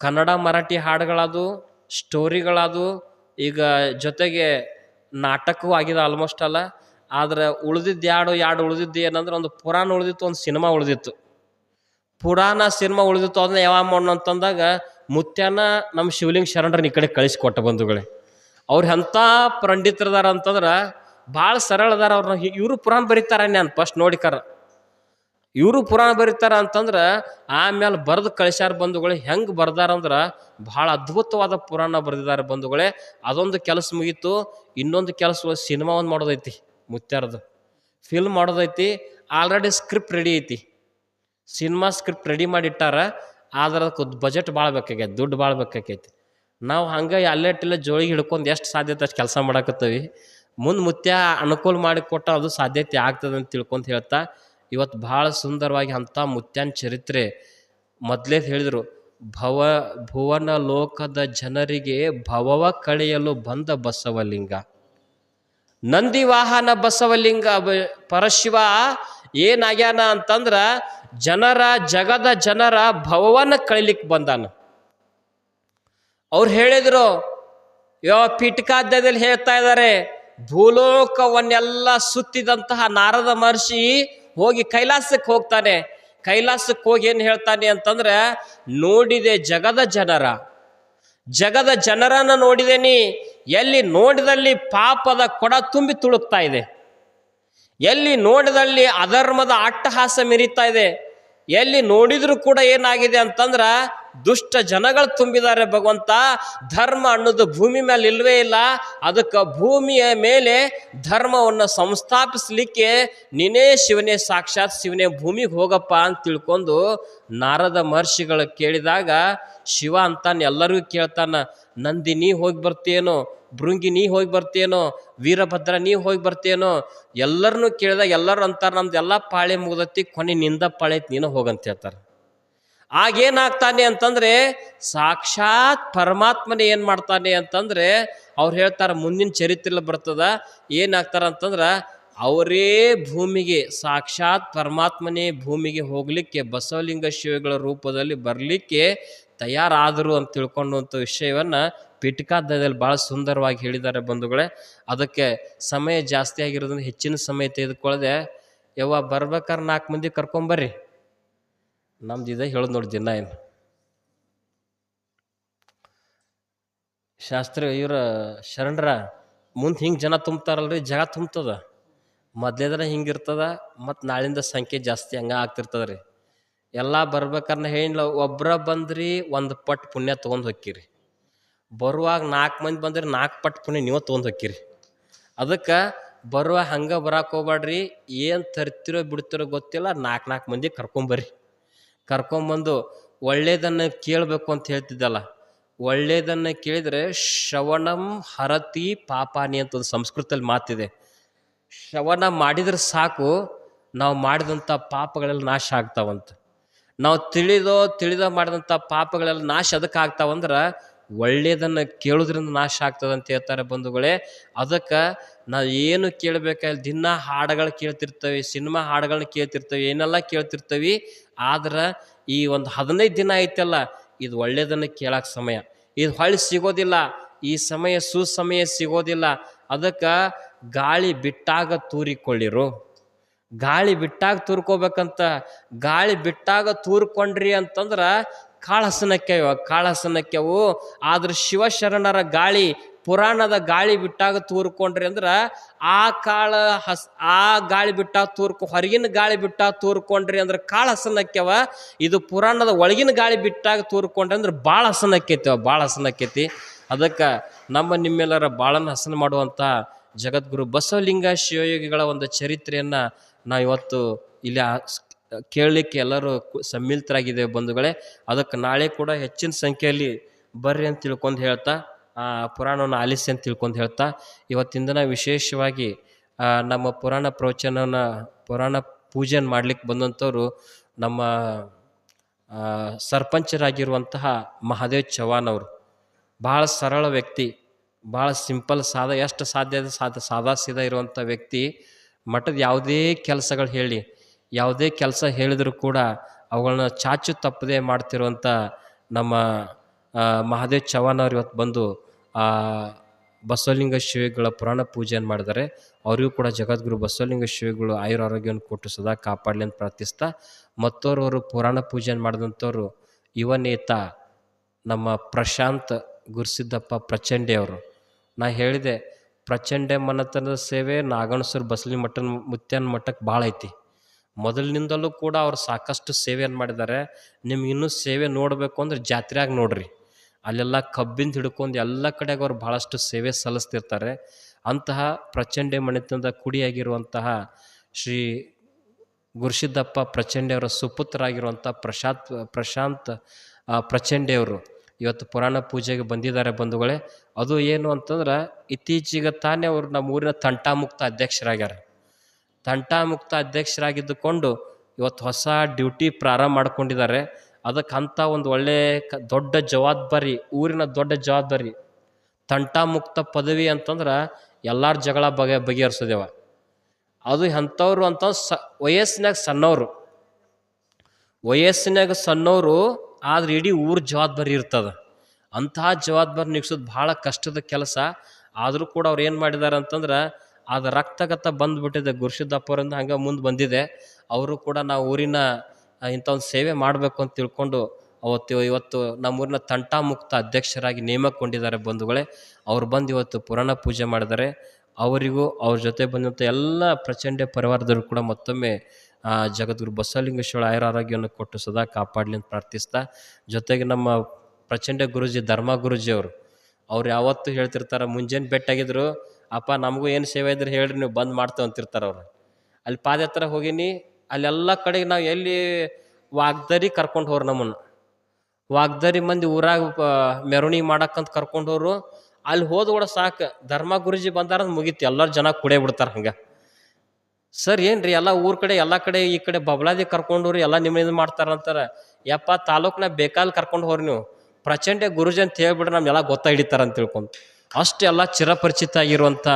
ಕನ್ನಡ, ಮರಾಠಿ ಹಾಡುಗಳದು, ಸ್ಟೋರಿಗಳದು, ಈಗ ಜೊತೆಗೆ ನಾಟಕವೂ ಆಗಿದೆ ಆಲ್ಮೋಸ್ಟ್ ಅಲ್ಲ. ಆದ್ರೆ ಉಳಿದಿದ್ದು ಎರಡು ಎರಡು ಉಳಿದಿದ್ದು ಏನಂದ್ರೆ ಒಂದು ಪುರಾಣ ಉಳಿದಿತ್ತು, ಒಂದು ಸಿನಿಮಾ ಉಳಿದಿತ್ತು. ಪುರಾಣ ಸಿನಿಮಾ ಉಳಿದಿತ್ತು, ಅದನ್ನ ಯಾವ ಮಾಡೋಣ ಅಂತಂದಾಗ ಮುತ್ಯಾನ ನಮ್ಮ ಶಿವಲಿಂಗ ಶರಣರನ್ನ ಈ ಕಡೆ ಕಳಿಸ್ಕೊಟ್ಟ ಬಂಧುಗಳೇ. ಅವ್ರು ಎಂಥ ಪಂಡಿತರದಾರ ಅಂತಂದ್ರೆ ಭಾಳ ಸರಳ ಅದಾರ ಅವ್ರನ್ನ ಇವರು ಪುರಾಣ ಬರೀತಾರ ನಾನು ಫಸ್ಟ್ ನೋಡಿಕಾರ. ಇವರು ಪುರಾಣ ಬರೀತಾರ ಅಂತಂದ್ರೆ ಆಮೇಲೆ ಬರೆದು ಕಳಿಸ್ಯಾರ ಬಂಧುಗಳು, ಹೆಂಗೆ ಬರ್ದಾರಂದ್ರೆ ಭಾಳ ಅದ್ಭುತವಾದ ಪುರಾಣ ಬರೆದಿದ್ದಾರೆ ಬಂಧುಗಳೇ. ಅದೊಂದು ಕೆಲಸ ಮುಗೀತು, ಇನ್ನೊಂದು ಕೆಲಸ ಸಿನಿಮಾ ಒಂದು ಮಾಡೋದೈತಿ ಮುತ್ಯಾರದು. ಫಿಲ್ಮ್ ಮಾಡೋದೈತಿ ಆಲ್ರೆಡಿ ಸ್ಕ್ರಿಪ್ಟ್ ರೆಡಿ ಐತಿ. ಸಿನಿಮಾ ಸ್ಕ್ರಿಪ್ಟ್ ರೆಡಿ ಮಾಡಿಟ್ಟಾರ ಆದ್ರೆ ಅದಕ್ಕೆ ಬಜೆಟ್ ಭಾಳ ಬೇಕಾಗೈತೆ, ದುಡ್ಡು ಭಾಳ ಬೇಕಾಗೈತಿ. ನಾವು ಹಂಗೆ ಅಲ್ಲೆಟ್ಟಿಲ್ಲ ಜೋಳಿಗೆ ಹಿಡ್ಕೊಂಡು ಎಷ್ಟು ಸಾಧ್ಯತೆ ಅಷ್ಟು ಕೆಲಸ ಮಾಡಾಕತ್ತೀವಿ. ಮುಂದೆ ಮುತ್ಯ ಅನುಕೂಲ ಮಾಡಿ ಕೊಟ್ಟ ಅದು ಸಾಧ್ಯತೆ ಆಗ್ತದೆ ಅಂತ ತಿಳ್ಕೊಂತ ಹೇಳ್ತಾ ಇವತ್ತು ಭಾಳ ಸುಂದರವಾಗಿ ಅಂಥ ಮುತ್ಯನ ಚರಿತ್ರೆ ಮೊದಲೇ ಹೇಳಿದರು, ಭವ ಭುವನ ಲೋಕದ ಜನರಿಗೆ ಭವವ ಕಳೆಯಲು ಬಂದ ಬಸವಲಿಂಗ. ನಂದಿ ವಾಹನ ಬಸವಲಿಂಗ ಪರಶಿವ ಏನಾಗ್ಯಾನ ಅಂತಂದ್ರ ಜನರ ಜಗದ ಜನರ ಭವವನ್ನ ಕಳಿಲಿಕ್ಕೆ ಬಂದಾನ. ಅವ್ರು ಹೇಳಿದ್ರು, ಯೋ ಪೀಠಕಾದ್ಯದಲ್ಲಿ ಹೇಳ್ತಾ ಇದ್ದಾರೆ ಭೂಲೋಕವನ್ನೆಲ್ಲ ಸುತ್ತಿದಂತಹ ನಾರದ ಮಹರ್ಷಿ ಹೋಗಿ ಕೈಲಾಸಕ್ಕೆ ಹೋಗ್ತಾನೆ. ಕೈಲಾಸಕ್ಕೆ ಹೋಗಿ ಏನು ಹೇಳ್ತಾನೆ ಅಂತಂದ್ರೆ, ನೋಡಿದೆ ಜಗದ ಜನರ. ಜಗದ ಜನರನ್ನ ನೋಡಿದೇನಿ. ಎಲ್ಲಿ ನೋಡಿದಲ್ಲಿ ಪಾಪದ ಕೊಡ ತುಂಬಿ ತುಳುಕ್ತಾ ಇದೆ. ಎಲ್ಲಿ ನೋಡಿದಲ್ಲಿ ಅಧರ್ಮದ ಅಟ್ಟಹಾಸ ಮಿರಿತಾ ಇದೆ. ಎಲ್ಲಿ ನೋಡಿದರೂ ಕೂಡ ಏನಾಗಿದೆ ಅಂತಂದ್ರ ದುಷ್ಟ ಜನಗಳು ತುಂಬಿದ್ದಾರೆ ಭಗವಂತ. ಧರ್ಮ ಅನ್ನೋದು ಭೂಮಿ ಮೇಲೆ ಇಲ್ವೇ ಇಲ್ಲ. ಅದಕ್ಕೆ ಭೂಮಿಯ ಮೇಲೆ ಧರ್ಮವನ್ನು ಸಂಸ್ಥಾಪಿಸ್ಲಿಕ್ಕೆ ನೀನೇ ಶಿವನೇ ಸಾಕ್ಷಾತ್ ಶಿವನೇ ಭೂಮಿಗೆ ಹೋಗಪ್ಪ ಅಂತ ತಿಳ್ಕೊಂಡು ನಾರದ ಮಹರ್ಷಿಗಳು ಕೇಳಿದಾಗ, ಶಿವ ಅಂತಾನೆ ಎಲ್ಲರಿಗೂ ಕೇಳ್ತಾನ, ನಂದಿ ನೀ ಹೋಗಿ ಬರ್ತೀಯೇನೋ ಭೃಂಗಿ ನೀ ಹೋಗಿ ಬರ್ತೇನೋ, ವೀರಭದ್ರ ನೀ ಹೋಗಿ ಬರ್ತೇನೋ ಎಲ್ಲರನ್ನೂ ಕೇಳಿದಾಗ ಎಲ್ಲರೂ ಅಂತಾರೆ, ನಮ್ದು ಎಲ್ಲ ಪಾಳೆ ಮುಗ್ದತಿ, ಕೊನೆ ನಿಂದ ಪಾಳೆ ನೀನು ಹೋಗಂತ ಹೇಳ್ತಾರೆ. ಆಗೇನಾಗ್ತಾನೆ ಅಂತಂದ್ರೆ ಸಾಕ್ಷಾತ್ ಪರಮಾತ್ಮನೇ ಏನು ಮಾಡ್ತಾನೆ ಅಂತಂದ್ರೆ ಅವ್ರು ಹೇಳ್ತಾರೆ, ಮುಂದಿನ ಚರಿತ್ರೆಲಿ ಬರ್ತದ, ಏನಾಗ್ತಾರ ಅಂತಂದ್ರೆ ಅವರೇ ಭೂಮಿಗೆ, ಸಾಕ್ಷಾತ್ ಪರಮಾತ್ಮನೇ ಭೂಮಿಗೆ ಹೋಗಲಿಕ್ಕೆ, ಬಸವಲಿಂಗ ಶಿವಗಳ ರೂಪದಲ್ಲಿ ಬರಲಿಕ್ಕೆ ತಯಾರಾದರು ಅಂತ ತಿಳ್ಕೊಂಡಂಥ ವಿಷಯವನ್ನು ಪಿಟ್ಕಾದಲ್ಲಿ ಭಾಳ ಸುಂದರವಾಗಿ ಹೇಳಿದ್ದಾರೆ ಬಂಧುಗಳೇ. ಅದಕ್ಕೆ ಸಮಯ ಜಾಸ್ತಿ ಆಗಿರೋದ್ರಿಂದ ಹೆಚ್ಚಿನ ಸಮಯ ತೆಗೆದುಕೊಳ್ಳದೆ, ಯವ್ವ ಬರ್ಬೇಕಾದ್ರೆ ನಾಲ್ಕು ಮಂದಿ ಕರ್ಕೊಂಬರ್ರಿ ನಮ್ದು ಇದೆ ಹೇಳೋದು ನೋಡಿ ದಿನ ಏನು. ಶಾಸ್ತ್ರಿ, ಇವ್ರ ಶರಣರ ಮುಂದೆ ಹಿಂಗೆ ಜನ ತುಂಬ್ತಾರಲ್ರಿ, ಜಗ ತುಂಬ್ತದ. ಮೊದ್ಲೇದ್ರ ಹಿಂಗೆ ಇರ್ತದ ಮತ್ತು ನಾಳಿಂದ ಸಂಖ್ಯೆ ಜಾಸ್ತಿ ಹಂಗೆ ಆಗ್ತಿರ್ತದ ರೀ ಎಲ್ಲ ಬರ್ಬೇಕಾದ್ರೆ ಹೇಳಿಲ್ಲ ಒಬ್ಬರ ಬಂದ್ರಿ ಒಂದು ಪಟ್ಟು ಪುಣ್ಯ ತೊಗೊಂಡು ಹೊಕ್ಕಿರಿ. ಬರುವಾಗ ನಾಲ್ಕು ಮಂದಿ ಬಂದ್ರೆ ನಾಲ್ಕು ಪಟ್ಟು ಪುಣ್ಯ ನೀವು ತೊಗೊಂಡು ಹೊಕ್ಕಿರಿ. ಅದಕ್ಕೆ ಬರುವ ಹಂಗೆ ಬರಕ್ಕೆ ಹೋಗ್ಬೇಡ್ರಿ ಏನು ತರ್ತಿರೋ ಬಿಡ್ತಿರೋ ಗೊತ್ತಿಲ್ಲ ನಾಲ್ಕು ನಾಲ್ಕು ಮಂದಿ ಕರ್ಕೊಂಬರ್ರಿ ಕರ್ಕೊಂಬಂದು ಒಳ್ಳೇದನ್ನು ಕೇಳಬೇಕು ಅಂತ ಹೇಳ್ತಿದ್ದಲ್ಲ. ಒಳ್ಳೆಯದನ್ನು ಕೇಳಿದರೆ ಶ್ರವಣಂ ಹರತಿ ಪಾಪಾನಿ ಅಂತ ಒಂದು ಸಂಸ್ಕೃತದಲ್ಲಿ ಮಾತಿದೆ. ಶ್ರವಣ ಮಾಡಿದ್ರೆ ಸಾಕು, ನಾವು ಮಾಡಿದಂಥ ಪಾಪಗಳೆಲ್ಲ ನಾಶ ಆಗ್ತಾವಂತ. ನಾವು ತಿಳಿದೋ ತಿಳಿದೋ ಮಾಡಿದಂಥ ಪಾಪಗಳೆಲ್ಲ ನಾಶ ಅದಕ್ಕೆ ಆಗ್ತಾವಂದ್ರೆ ಒಳ್ಳೇದನ್ನು ಕೇಳೋದ್ರಿಂದ ನಾಶ ಆಗ್ತದೆ ಅಂತ ಹೇಳ್ತಾರೆ ಬಂಧುಗಳೇ. ಅದಕ್ಕೆ ನಾವು ಏನು ಕೇಳಬೇಕಾಗಿಲ್ಲ ದಿನ ಹಾಡುಗಳು ಕೇಳ್ತಿರ್ತೇವೆ, ಸಿನಿಮಾ ಹಾಡುಗಳನ್ನ ಕೇಳ್ತಿರ್ತೇವೆ, ಏನೆಲ್ಲ ಕೇಳ್ತಿರ್ತವೆ. ಆದ್ರೆ ಈ ಒಂದು ಹದಿನೈದು ದಿನ ಐತಲ್ಲ, ಇದು ಒಳ್ಳೇದನ್ನು ಕೇಳಕ್ಕೆ ಸಮಯ. ಇದು ಹೊಳ್ಳಿ ಸಿಗೋದಿಲ್ಲ, ಈ ಸಮಯ ಸುಸಮಯ ಸಿಗೋದಿಲ್ಲ. ಅದಕ್ಕೆ ಗಾಳಿ ಬಿಟ್ಟಾಗ ತೂರಿಕೊಳ್ಳಿರು. ಗಾಳಿ ಬಿಟ್ಟಾಗ ತೂರ್ಕೋಬೇಕಂತ, ಗಾಳಿ ಬಿಟ್ಟಾಗ ತೂರ್ಕೊಂಡ್ರಿ ಅಂತಂದ್ರೆ ಕಾಳು ಕಾಳಸನಕ್ಕೆವು ಕಾಳು ಹಸನಕ್ಕೆವು ಆದ್ರೆ ಶಿವಶರಣರ ಗಾಳಿ, ಪುರಾಣದ ಗಾಳಿ ಬಿಟ್ಟಾಗ ತೂರ್ಕೊಂಡ್ರಿ ಅಂದ್ರೆ, ಆ ಕಾಳ ಹಸ್, ಆ ಗಾಳಿ ಬಿಟ್ಟಾಗ ತೂರ್ಕೊ, ಹೊರಗಿನ ಗಾಳಿ ಬಿಟ್ಟಾಗ ತೂರ್ಕೊಂಡ್ರಿ ಅಂದ್ರೆ ಕಾಳು ಹಸನಕ್ಕೆವ ಇದು ಪುರಾಣದ ಒಳಗಿನ ಗಾಳಿ ಬಿಟ್ಟಾಗ ತೂರ್ಕೊಂಡ್ರಿ ಅಂದ್ರೆ ಭಾಳ ಹಸನಕ್ಕೈತಿವ ಭಾಳ ಹಸನಕ್ಕೈತಿ ಅದಕ್ಕೆ ನಮ್ಮ ನಿಮ್ಮೆಲ್ಲರ ಭಾಳನ ಹಸನ ಮಾಡುವಂಥ ಜಗದ್ಗುರು ಬಸವಲಿಂಗ ಶಿವಯೋಗಿಗಳ ಒಂದು ಚರಿತ್ರೆಯನ್ನು ನಾವು ಇವತ್ತು ಇಲ್ಲಿ ಕೇಳಲಿಕ್ಕೆ ಎಲ್ಲರೂ ಸಮ್ಮಿಲಿತರಾಗಿದ್ದೇವೆ ಬಂಧುಗಳೇ. ಅದಕ್ಕೆ ನಾಳೆ ಕೂಡ ಹೆಚ್ಚಿನ ಸಂಖ್ಯೆಯಲ್ಲಿ ಬರ್ರಿ ಅಂತ ತಿಳ್ಕೊಂಡು ಹೇಳ್ತಾ, ಆ ಪುರಾಣವನ್ನು ಆಲಿಸಿ ಅಂತ ತಿಳ್ಕೊಂಡು ಹೇಳ್ತಾ, ಇವತ್ತಿನ ದಿನ ವಿಶೇಷವಾಗಿ ನಮ್ಮ ಪುರಾಣ ಪ್ರವಚನನ ಪುರಾಣ ಪೂಜೆಯನ್ನು ಮಾಡ್ಲಿಕ್ಕೆ ಬಂದಂಥವ್ರು ನಮ್ಮ ಸರ್ಪಂಚರಾಗಿರುವಂತಹ ಮಹಾದೇವ್ ಚವಾನ್ ಅವರು. ಭಾಳ ಸರಳ ವ್ಯಕ್ತಿ ಭಾಳ ಸಿಂಪಲ್, ಸಾದಾ, ಎಷ್ಟು ಸಾಧ್ಯ ಸಾಧ ಸಾದಾ ಸೀದಾ ಇರುವಂಥ ವ್ಯಕ್ತಿ. ಮಠದ ಯಾವುದೇ ಕೆಲಸಗಳು ಹೇಳಿ ಯಾವುದೇ ಕೆಲಸ ಹೇಳಿದರೂ ಕೂಡ ಅವುಗಳನ್ನ ಚಾಚು ತಪ್ಪದೆ ಮಾಡ್ತಿರುವಂಥ ನಮ್ಮ ಮಹಾದೇವ್ ಚವಾನ್ ಅವ್ರು ಇವತ್ತು ಬಂದು ಬಸವಲಿಂಗ ಶಿವಿಗಳ ಪುರಾಣ ಪೂಜೆಯನ್ನು ಮಾಡಿದ್ದಾರೆ. ಅವರಿಗೂ ಕೂಡ ಜಗದ್ಗುರು ಬಸವಲಿಂಗ ಶಿವಿಗಳು ಆಯುರ ಆರೋಗ್ಯವನ್ನು ಕೊಟ್ಟು ಸದಾ ಕಾಪಾಡಲಿ ಅಂತ ಪ್ರಾರ್ಥಿಸ್ತಾ, ಮತ್ತೋರವರು ಪುರಾಣ ಪೂಜೆಯನ್ನು ಮಾಡಿದಂಥವ್ರು ಯುವ ನೇತ ನಮ್ಮ ಪ್ರಶಾಂತ್ ಗುರುಸಿದ್ದಪ್ಪ ಪ್ರಚಂಡೆ ಅವರು. ನಾ ಹೇಳಿದೆ, ಪ್ರಚಂಡೆ ಮನತನದ ಸೇವೆ ನಾಗಣಸೂರು ಬಸಲಿ ಮಠನ ಮುತ್ಯನ ಮಠಕ್ಕೆ ಭಾಳ ಐತಿ. ಮೊದಲಿನಿಂದಲೂ ಕೂಡ ಅವ್ರು ಸಾಕಷ್ಟು ಸೇವೆಯನ್ನು ಮಾಡಿದ್ದಾರೆ. ನಿಮ್ಗೆ ಇನ್ನೂ ಸೇವೆ ನೋಡಬೇಕು ಅಂದ್ರೆ ಜಾತ್ರೆಯಾಗ ನೋಡ್ರಿ. ಅಲ್ಲೆಲ್ಲ ಕಬ್ಬಿಂದ ಹಿಡ್ಕೊಂಡು ಎಲ್ಲ ಕಡೆಗೆ ಅವ್ರು ಭಾಳಷ್ಟು ಸೇವೆ ಸಲ್ಲಿಸ್ತಿರ್ತಾರೆ. ಅಂತಹ ಪ್ರಚಂಡೆ ಮಣಿತನದ ಕುಡಿಯಾಗಿರುವಂತಹ ಶ್ರೀ ಗುರುಸಿದ್ದಪ್ಪ ಪ್ರಚಂಡೆಯವರ, ಸುಪುತ್ರರಾಗಿರುವಂಥ ಪ್ರಶಾಂತ್ ಪ್ರಶಾಂತ್ ಪ್ರಚಂಡೆಯವರು ಇವತ್ತು ಪುರಾಣ ಪೂಜೆಗೆ ಬಂದಿದ್ದಾರೆ ಬಂಧುಗಳೇ. ಅದು ಏನು ಅಂತಂದ್ರೆ ಇತ್ತೀಚೆಗೆ ತಾನೇ ಅವರು ನಮ್ಮ ಊರಿನ ತಂಟಾಮುಕ್ತ ಅಧ್ಯಕ್ಷರಾಗ್ಯಾರ. ತಂಟಾಮುಕ್ತ ಅಧ್ಯಕ್ಷರಾಗಿದ್ದುಕೊಂಡು ಇವತ್ತು ಹೊಸ ಡ್ಯೂಟಿ ಪ್ರಾರಂಭ ಮಾಡ್ಕೊಂಡಿದ್ದಾರೆ. ಅದಕ್ಕೆ ಒಂದು ಒಳ್ಳೆ ಕ, ದೊಡ್ಡ ಜವಾಬ್ದಾರಿ, ಊರಿನ ದೊಡ್ಡ ಜವಾಬ್ದಾರಿ. ತಂಟಾಮುಕ್ತ ಪದವಿ ಅಂತಂದ್ರೆ ಎಲ್ಲರ ಜಗಳ ಬಗೆ, ಬಗೆಹರಿಸೋದೇವ. ಅದು ಎಂಥವ್ರು ಅಂತ ಸ, ವಯಸ್ಸಿನಾಗ ಸಣ್ಣವರು. ವಯಸ್ಸಿನಾಗ ಸಣ್ಣವರು ಆದ್ರೆ ಇಡೀ ಊರ ಜವಾಬ್ದಾರಿ ಇರ್ತದ. ಅಂತಹ ಜವಾಬ್ದಾರಿ ನಿಗ್ಸೋದು ಭಾಳ ಕಷ್ಟದ ಕೆಲಸ. ಆದರೂ ಕೂಡ ಅವ್ರು ಏನು ಮಾಡಿದ್ದಾರೆ ಅಂತಂದ್ರೆ ಅದು ರಕ್ತಗತ ಬಂದ್ಬಿಟ್ಟಿದೆ ಗುರುಸಿದ್ದಪ್ಪರಿಂದ ಹಂಗೆ ಮುಂದೆ ಬಂದಿದೆ. ಅವರು ಕೂಡ ನಾವು ಊರಿನ ಇಂಥ ಒಂದು ಸೇವೆ ಮಾಡಬೇಕು ಅಂತ ತಿಳ್ಕೊಂಡು ಅವತ್ತು, ಇವತ್ತು ನಮ್ಮೂರಿನ ತಂಟಾಮುಕ್ತ ಅಧ್ಯಕ್ಷರಾಗಿ ನೇಮಕೊಂಡಿದ್ದಾರೆ ಬಂಧುಗಳೇ. ಅವ್ರು ಬಂದು ಇವತ್ತು ಪುರಾಣ ಪೂಜೆ ಮಾಡಿದ್ದಾರೆ. ಅವರಿಗೂ, ಅವ್ರ ಜೊತೆ ಬಂದಂಥ ಎಲ್ಲ ಪ್ರಚಂಡ ಪರಿವಾರದವರು ಕೂಡ ಮತ್ತೊಮ್ಮೆ ಜಗದ್ಗುರು ಬಸವಲಿಂಗೇಶ್ವರ ಆಯುರ ಆರೋಗ್ಯವನ್ನು ಕೊಟ್ಟು ಸದಾ ಕಾಪಾಡಲಿ ಅಂತ ಪ್ರಾರ್ಥಿಸ್ತಾ, ಜೊತೆಗೆ ನಮ್ಮ ಪ್ರಚಂಡ ಗುರುಜಿ ಧರ್ಮ ಗುರುಜಿ ಅವರು ಅವ್ರು ಯಾವತ್ತೂ ಹೇಳ್ತಿರ್ತಾರೆ, ಮುಂಜಾನೆ ಬೆಟ್ಟಾಗಿದ್ರು ಅಪ್ಪ, ನಮಗೂ ಏನು ಸೇವೆ ಇದ್ರೆ ಹೇಳ್ರಿ, ನೀವು ಬಂದ್ ಮಾಡ್ತೇವೆ ಅಂತಿರ್ತಾರೆ ಅವ್ರು. ಅಲ್ಲಿ ಪಾದಯಾತ್ರೆ ಹೋಗಿನಿ, ಅಲ್ಲೆಲ್ಲ ಕಡೆಗೆ ನಾವು ಎಲ್ಲಿ ವಾಗ್ದರಿ ಕರ್ಕೊಂಡು ಹೋರು ನಮ್ಮನ್ನು. ವಾಗ್ದರಿ ಮಂದಿ ಊರಾಗ ಮೆರವಣಿಗೆ ಮಾಡಕ್ಕಂತ ಕರ್ಕೊಂಡು ಹೋರು. ಅಲ್ಲಿ ಹೋದ ಕೂಡ ಸಾಕು, ಧರ್ಮ ಗುರುಜಿ ಬಂದಾರ ಮುಗೀತು, ಎಲ್ಲರು ಜನ ಕುಡೇ ಬಿಡ್ತಾರೆ ಹಂಗೆ. ಸರ್, ಏನ್ರಿ, ಎಲ್ಲ ಊರ್ ಕಡೆ, ಎಲ್ಲ ಕಡೆ, ಈ ಕಡೆ ಬಬ್ಲಾದಿ ಕರ್ಕೊಂಡೋರಿ ಎಲ್ಲ ನಿಮ್ಮಿಂದ ಮಾಡ್ತಾರೆ ಮಾಡ್ತಾರ ಅಂತಾರೆ. ಯಪ್ಪ, ತಾಲೂಕ್ನ ಬೇಕಾಲ್ ಕರ್ಕೊಂಡು ಹೋರಿ ನೀವು. ಪ್ರಚಂಡ ಗುರುಜಿ ಅಂತ ಹೇಳ್ಬಿಡ್ರಿ ನಮ್ಗೆಲ್ಲ ಗೊತ್ತಾ ಹಿಡಿತಾರ ಅಂತ ತಿಳ್ಕೊಂಡು. ಅಷ್ಟೆಲ್ಲ ಚಿರಪರಿಚಿತ ಆಗಿರುವಂಥ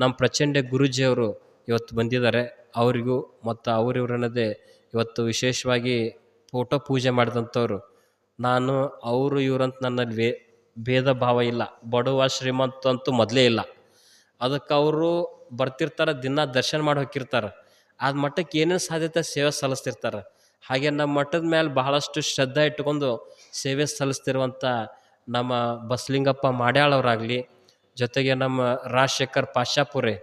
ನಮ್ಮ ಪ್ರಚಂಡ ಗುರುಜಿಯವರು ಇವತ್ತು ಬಂದಿದ್ದಾರೆ. ಅವರಿಗೂ ಮತ್ತು ಅವರಿವ್ರನ್ನದೇ ಇವತ್ತು ವಿಶೇಷವಾಗಿ ಫೋಟೋ ಪೂಜೆ ಮಾಡಿದಂಥವ್ರು. ನಾನು, ಅವರು, ಇವರಂತ ನನ್ನಲ್ಲಿ ವೇ, ಭೇದ ಭಾವ ಇಲ್ಲ. ಬಡವ, ಶ್ರೀಮಂತ ಅಂತೂ ಮೊದಲೇ ಇಲ್ಲ. ಅದಕ್ಕೆ ಅವರು ಬರ್ತಿರ್ತಾರೆ, ದಿನ ದರ್ಶನ ಮಾಡಿ ಹೋಗಿರ್ತಾರೆ. ಆದ ಮಟ್ಟಕ್ಕೆ ಏನೇನು ಸಾಧ್ಯತೆ ಸೇವೆ ಸಲ್ಲಿಸ್ತಿರ್ತಾರೆ. ಹಾಗೆ ನಮ್ಮ ಮಠದ ಮೇಲೆ ಬಹಳಷ್ಟು ಶ್ರದ್ಧೆ ಇಟ್ಕೊಂಡು ಸೇವೆ ಸಲ್ಲಿಸ್ತಿರುವಂಥ ನಮ್ಮ ಬಸಲಿಂಗಪ್ಪ ಮಾಡ್ಯಾಳವರಾಗಲಿ ಜೊತೆಗೆ ನಮ್ಮ ರಾಜಶೇಖರ್ ಪಾಶಾಪುರೆ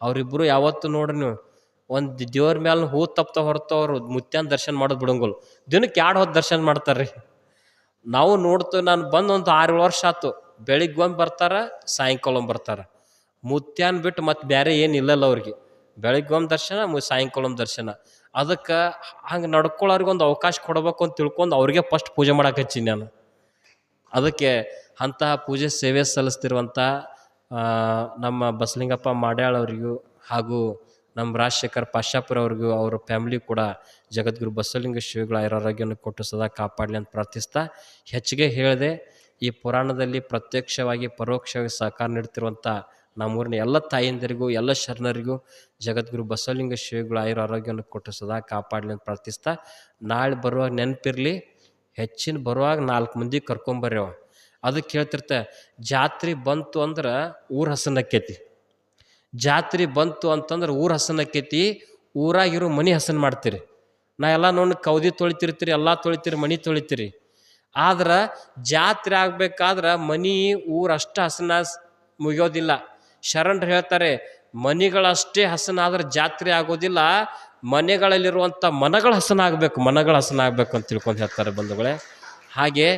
ಅವರಿಬ್ಬರು ಯಾವತ್ತು ನೋಡ್ರಿ ನೀವು, ಒಂದು ದೇವ್ರ ಮೇಲೆ ಹೂ ತಪ್ತ ಹೊರತು ಅವರು ಮುತ್ಯಾನ ದರ್ಶನ ಮಾಡೋದು ಬಿಡಂಗಿಲ್ಲ. ದಿನಕ್ಕೆ ಎರಡು ಹೊತ್ತು ದರ್ಶನ ಮಾಡ್ತಾರೆ ರೀ ನಾವು ನೋಡ್ತೇವೆ ನಾನು ಬಂದು ಒಂದು ಆರು ವರ್ಷ ಆಯ್ತು ಬೆಳಿಗ್ಗೆ ಒಂದು ಬರ್ತಾರೆ, ಸಾಯಂಕಾಲ ಒಂದು ಬರ್ತಾರೆ. ಮುತ್ಯಾನ್ ಬಿಟ್ಟು ಮತ್ತೆ ಬೇರೆ ಏನು ಇಲ್ಲಲ್ಲ ಅವ್ರಿಗೆ. ಬೆಳಿಗ್ಗೆ ಒಂದು ದರ್ಶನ, ಮು ಸಾಯಂಕಾಲ ದರ್ಶನ. ಅದಕ್ಕೆ ಹಂಗೆ ನಡ್ಕೊಳ್ಳೋರಿಗೆ ಒಂದು ಅವಕಾಶ ಕೊಡಬೇಕು ಅಂತ ತಿಳ್ಕೊಂಡು ಅವ್ರಿಗೆ ಫಸ್ಟ್ ಪೂಜೆ ಮಾಡಕ್ಕೆ ಹಚ್ಚೀನಿ ನಾನು. ಅದಕ್ಕೆ ಅಂತಹ ಪೂಜೆ ಸೇವೆ ಸಲ್ಲಿಸ್ತಿರುವಂಥ ನಮ್ಮ ಬಸಲಿಂಗಪ್ಪ ಮಾಡ್ಯಾಳ್ ಅವರಿಗೂ ಹಾಗೂ ನಮ್ಮ ರಾಜಶೇಖರ್ ಪಾಶಾಪುರ ಅವ್ರಿಗೂ ಅವ್ರ ಫ್ಯಾಮಿಲಿ ಕೂಡ ಜಗದ್ಗುರು ಬಸವಲಿಂಗ ಶ್ರೀಗಳ ಆರೋಗ್ಯವನ್ನು ಕೊಟ್ಟು ಸದಾ ಕಾಪಾಡಲಿ ಅಂತ ಪ್ರಾರ್ಥಿಸ್ತಾ ಹೆಚ್ಚಿಗೆ ಹೇಳಿದೆ, ಈ ಪುರಾಣದಲ್ಲಿ ಪ್ರತ್ಯಕ್ಷವಾಗಿ ಪರೋಕ್ಷವಾಗಿ ಸಹಕಾರ ನೀಡ್ತಿರುವಂಥ ನಮ್ಮೂರಿನ ಎಲ್ಲ ತಾಯಂದಿರಿಗೂ, ಎಲ್ಲ ಶರಣರಿಗೂ ಜಗದ್ಗುರು ಬಸವಲಿಂಗ ಶ್ರೀಗಳ ಆಯುರ ಆರೋಗ್ಯವನ್ನು ಕೊಟ್ಟು ಸದಾ ಕಾಪಾಡಲಿ ಅಂತ ಪ್ರಾರ್ಥಿಸ್ತಾ ನಾಳೆ ಬರುವಾಗ ನೆನಪಿರಲಿ, ಹೆಚ್ಚಿನ ಬರುವಾಗ ನಾಲ್ಕು ಮಂದಿ ಕರ್ಕೊಂಬರ್ರಿ ಅವ. ಅದಕ್ಕೆ ಹೇಳ್ತಿರ್ತೆ, ಜಾತ್ರೆ ಬಂತು ಅಂದ್ರೆ ಊರ ಹಸನಕ್ಕೈತಿ ಜಾತ್ರೆ ಬಂತು ಅಂತಂದ್ರೆ ಊರ ಹಸನಕ್ಕೈತಿ ಊರಾಗಿರೋ ಮನೆ ಹಸನ್ ಮಾಡ್ತೀರಿ. ನಾ ಎಲ್ಲ ನೋಡಿ ಕೌದಿ ತೊಳಿತಿರ್ತೀರಿ, ಎಲ್ಲ ತೊಳಿತೀರಿ, ಮನೆ ತೊಳಿತೀರಿ. ಆದ್ರೆ ಜಾತ್ರೆ ಆಗ್ಬೇಕಾದ್ರೆ ಮನಿ ಊರಷ್ಟು ಹಸನ ಮುಗಿಯೋದಿಲ್ಲ. ಶರಣರು ಹೇಳ್ತಾರೆ ಮನೆಗಳಷ್ಟೇ ಹಸನ ಆದ್ರೆ ಜಾತ್ರೆ ಆಗೋದಿಲ್ಲ. ಮನೆಗಳಲ್ಲಿರುವಂಥ ಮನಗಳ ಹಸನ ಆಗಬೇಕು, ಮನಗಳ ಹಸನ ಆಗಬೇಕು ಅಂತ ತಿಳ್ಕೊಂಡು ಹೇಳ್ತಾರೆ ಬಂಧುಗಳೇ. ಹಾಗೆ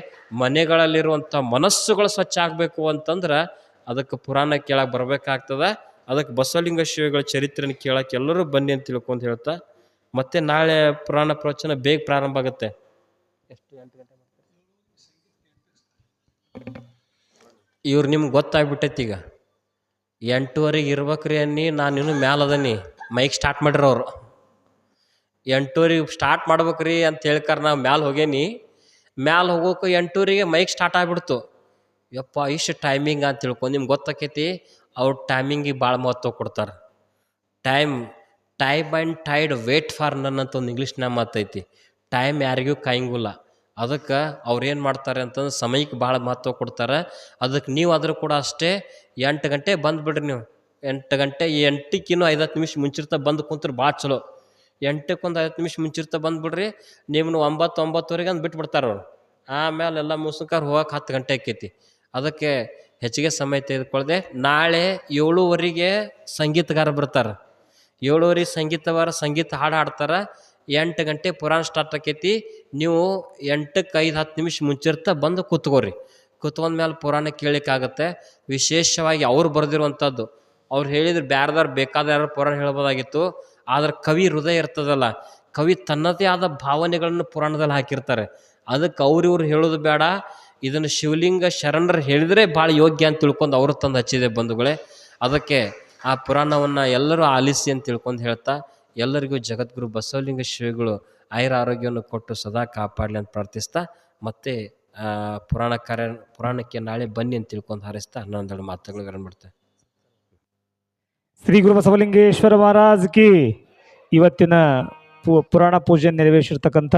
ಮನೆಗಳಲ್ಲಿರುವಂಥ ಮನಸ್ಸುಗಳು ಸ್ವಚ್ಛ ಆಗಬೇಕು ಅಂತಂದ್ರೆ ಅದಕ್ಕೆ ಪುರಾಣ ಕೇಳಕ್ಕೆ ಬರ್ಬೇಕಾಗ್ತದ. ಅದಕ್ಕೆ ಬಸವಲಿಂಗ ಶಿವಗಳ ಚರಿತ್ರೆನ ಕೇಳಕ್ಕೆ ಎಲ್ಲರೂ ಬನ್ನಿ ಅಂತ ತಿಳ್ಕೊಂಡು ಹೇಳ್ತಾ, ಮತ್ತೆ ನಾಳೆ ಪುರಾಣ ಪ್ರವಚನ ಬೇಗ ಪ್ರಾರಂಭ ಆಗುತ್ತೆ. ಎಷ್ಟು ಎಂಟು ಗಂಟೆ ಇವ್ರು ನಿಮ್ಗೆ ಗೊತ್ತಾಗ್ಬಿಟ್ಟೈತಿ ಈಗ. ಎಂಟೂವರೆಗೆ ಇರ್ಬೇಕ್ರಿ ಅನ್ನಿ, ನಾನು ಇನ್ನೂ ಮ್ಯಾಲ ಅದನಿ. ಮೈಕ್ ಸ್ಟಾರ್ಟ್ ಮಾಡಿರೋರು ಎಂಟೂವರೆಗೆ ಸ್ಟಾರ್ಟ್ ಮಾಡ್ಬೇಕ್ರಿ ಅಂತ ಹೇಳ್ಕಾರ ನಾವು ಮ್ಯಾಲ ಹೋಗೇನಿ. ಮ್ಯಾಲ ಹೋಗೋಕೆ ಎಂಟೂರಿಗೆ ಮೈಕ್ ಸ್ಟಾರ್ಟ್ ಆಗ್ಬಿಡ್ತು. ಯಪ್ಪ, ಇಷ್ಟು ಟೈಮಿಂಗ್ ಅಂತ ತಿಳ್ಕೊಂಡು ನಿಮ್ಗೆ ಗೊತ್ತಾಕೈತಿ? ಅವ್ರ ಟೈಮಿಂಗಿಗೆ ಭಾಳ ಮಹತ್ವ ಕೊಡ್ತಾರೆ. Time time and tide wait for none ಅಂತ ಒಂದು ಇಂಗ್ಲೀಷ್ನಾಗ ಮಾತೈತಿ ಟೈಮ್ ಯಾರಿಗೂ ಕಾಯಂಗಿಲ್ಲ. ಅದಕ್ಕೆ ಅವ್ರು ಏನು ಮಾಡ್ತಾರೆ ಅಂತಂದ್ರೆ ಸಮಯಕ್ಕೆ ಭಾಳ ಮಹತ್ವ ಕೊಡ್ತಾರೆ. ಅದಕ್ಕೆ ನೀವು ಆದರೂ ಕೂಡ ಅಷ್ಟೇ ಎಂಟು ಗಂಟೆ ಬಂದುಬಿಡ್ರಿ ನೀವು. ಎಂಟು ಗಂಟೆ ಎಂಟಕ್ಕಿನ್ನೂ ಐದತ್ತು ನಿಮಿಷ ಮುಂಚಿರ್ತ ಬಂದು ಕುಂತ್ರೆ ಭಾಳ ಚಲೋ. ಎಂಟಕ್ಕೆ ಒಂದು ಐವತ್ತು ನಿಮಿಷ ಮುಂಚಿರ್ತ ಬಂದುಬಿಡ್ರಿ. ನಿಮ್ಮನ್ನು ಒಂಬತ್ತು, ಒಂಬತ್ತುವರೆಗೆ ಅಂದ್ ಬಿಟ್ಬಿಡ್ತಾರೆ ಅವ್ರು. ಆಮೇಲೆ ಎಲ್ಲ ಮುಸ್ಕಾರ ಹೋಗಕ್ಕೆ ಹತ್ತು ಗಂಟೆ ಆಕೈತಿ ಅದಕ್ಕೆ ಹೆಚ್ಚಿಗೆ ಸಮಯ ತೆಗೆದುಕೊಳ್ಳದೆ ನಾಳೆ ಏಳುವರೆಗೆ ಸಂಗೀತಗಾರ ಬರ್ತಾರೆ. ಏಳುವರೆ ಸಂಗೀತವಾರ ಸಂಗೀತ ಹಾಡು ಹಾಡ್ತಾರೆ. ಎಂಟು ಗಂಟೆ ಪುರಾಣ ಸ್ಟಾರ್ಟ್ ಆಕೈತಿ ನೀವು ಎಂಟಕ್ಕೆ ಐದು, ಹತ್ತು ನಿಮಿಷ ಮುಂಚಿರ್ತ ಬಂದು ಕೂತ್ಕೋರಿ. ಕೂತ್ಕೊಂಡ ಮೇಲೆ ಪುರಾಣ ಕೇಳಲಿಕ್ಕಾಗತ್ತೆ ವಿಶೇಷವಾಗಿ ಅವ್ರು ಬರೆದಿರುವಂಥದ್ದು ಅವ್ರು ಹೇಳಿದ್ರೆ ಬ್ಯಾರ್ದಾರು ಬೇಕಾದ ಯಾರು ಪುರಾಣ ಹೇಳ್ಬೋದಾಗಿತ್ತು. ಆದ್ರೆ ಕವಿ ಹೃದಯ ಇರ್ತದಲ್ಲ, ಕವಿ ತನ್ನದೇ ಆದ ಭಾವನೆಗಳನ್ನು ಪುರಾಣದಲ್ಲಿ ಹಾಕಿರ್ತಾರೆ. ಅದಕ್ಕೆ ಅವ್ರಿವ್ರು ಹೇಳೋದು ಬೇಡ. ಇದನ್ನು ಶಿವಲಿಂಗ ಶರಣರು ಹೇಳಿದರೆ ಭಾಳ ಯೋಗ್ಯ ಅಂತ ತಿಳ್ಕೊಂಡು ಅವರು ತಂದು ಹಚ್ಚಿದೆ ಬಂಧುಗಳೇ. ಅದಕ್ಕೆ ಆ ಪುರಾಣವನ್ನು ಎಲ್ಲರೂ ಆಲಿಸಿ ಅಂತ ತಿಳ್ಕೊಂಡು ಹೇಳ್ತಾ, ಎಲ್ಲರಿಗೂ ಜಗದ್ಗುರು ಬಸವಲಿಂಗ ಶ್ರೀಗಳು ಆಯುರ ಆರೋಗ್ಯವನ್ನು ಕೊಟ್ಟು ಸದಾ ಕಾಪಾಡಲಿ ಅಂತ ಪ್ರಾರ್ಥಿಸ್ತಾ, ಮತ್ತೆ ಪುರಾಣ ಕಾರ್ಯ, ಪುರಾಣಕ್ಕೆ ನಾಳೆ ಬನ್ನಿ ಅಂತ ತಿಳ್ಕೊಂಡು ಹಾರಿಸ್ತಾ ಹನ್ನೊಂದೆರಡು ಮಾತುಗಳು ಮಾಡ್ತೇವೆ ಶ್ರೀ ಗುರು ಬಸವಲಿಂಗೇಶ್ವರ ಮಹಾರಾಜ್ ಕಿ. ಇವತ್ತಿನ ಪು ಪುರಾಣ ಪೂಜೆ ನೆರವೇರಿಸಿರ್ತಕ್ಕಂಥ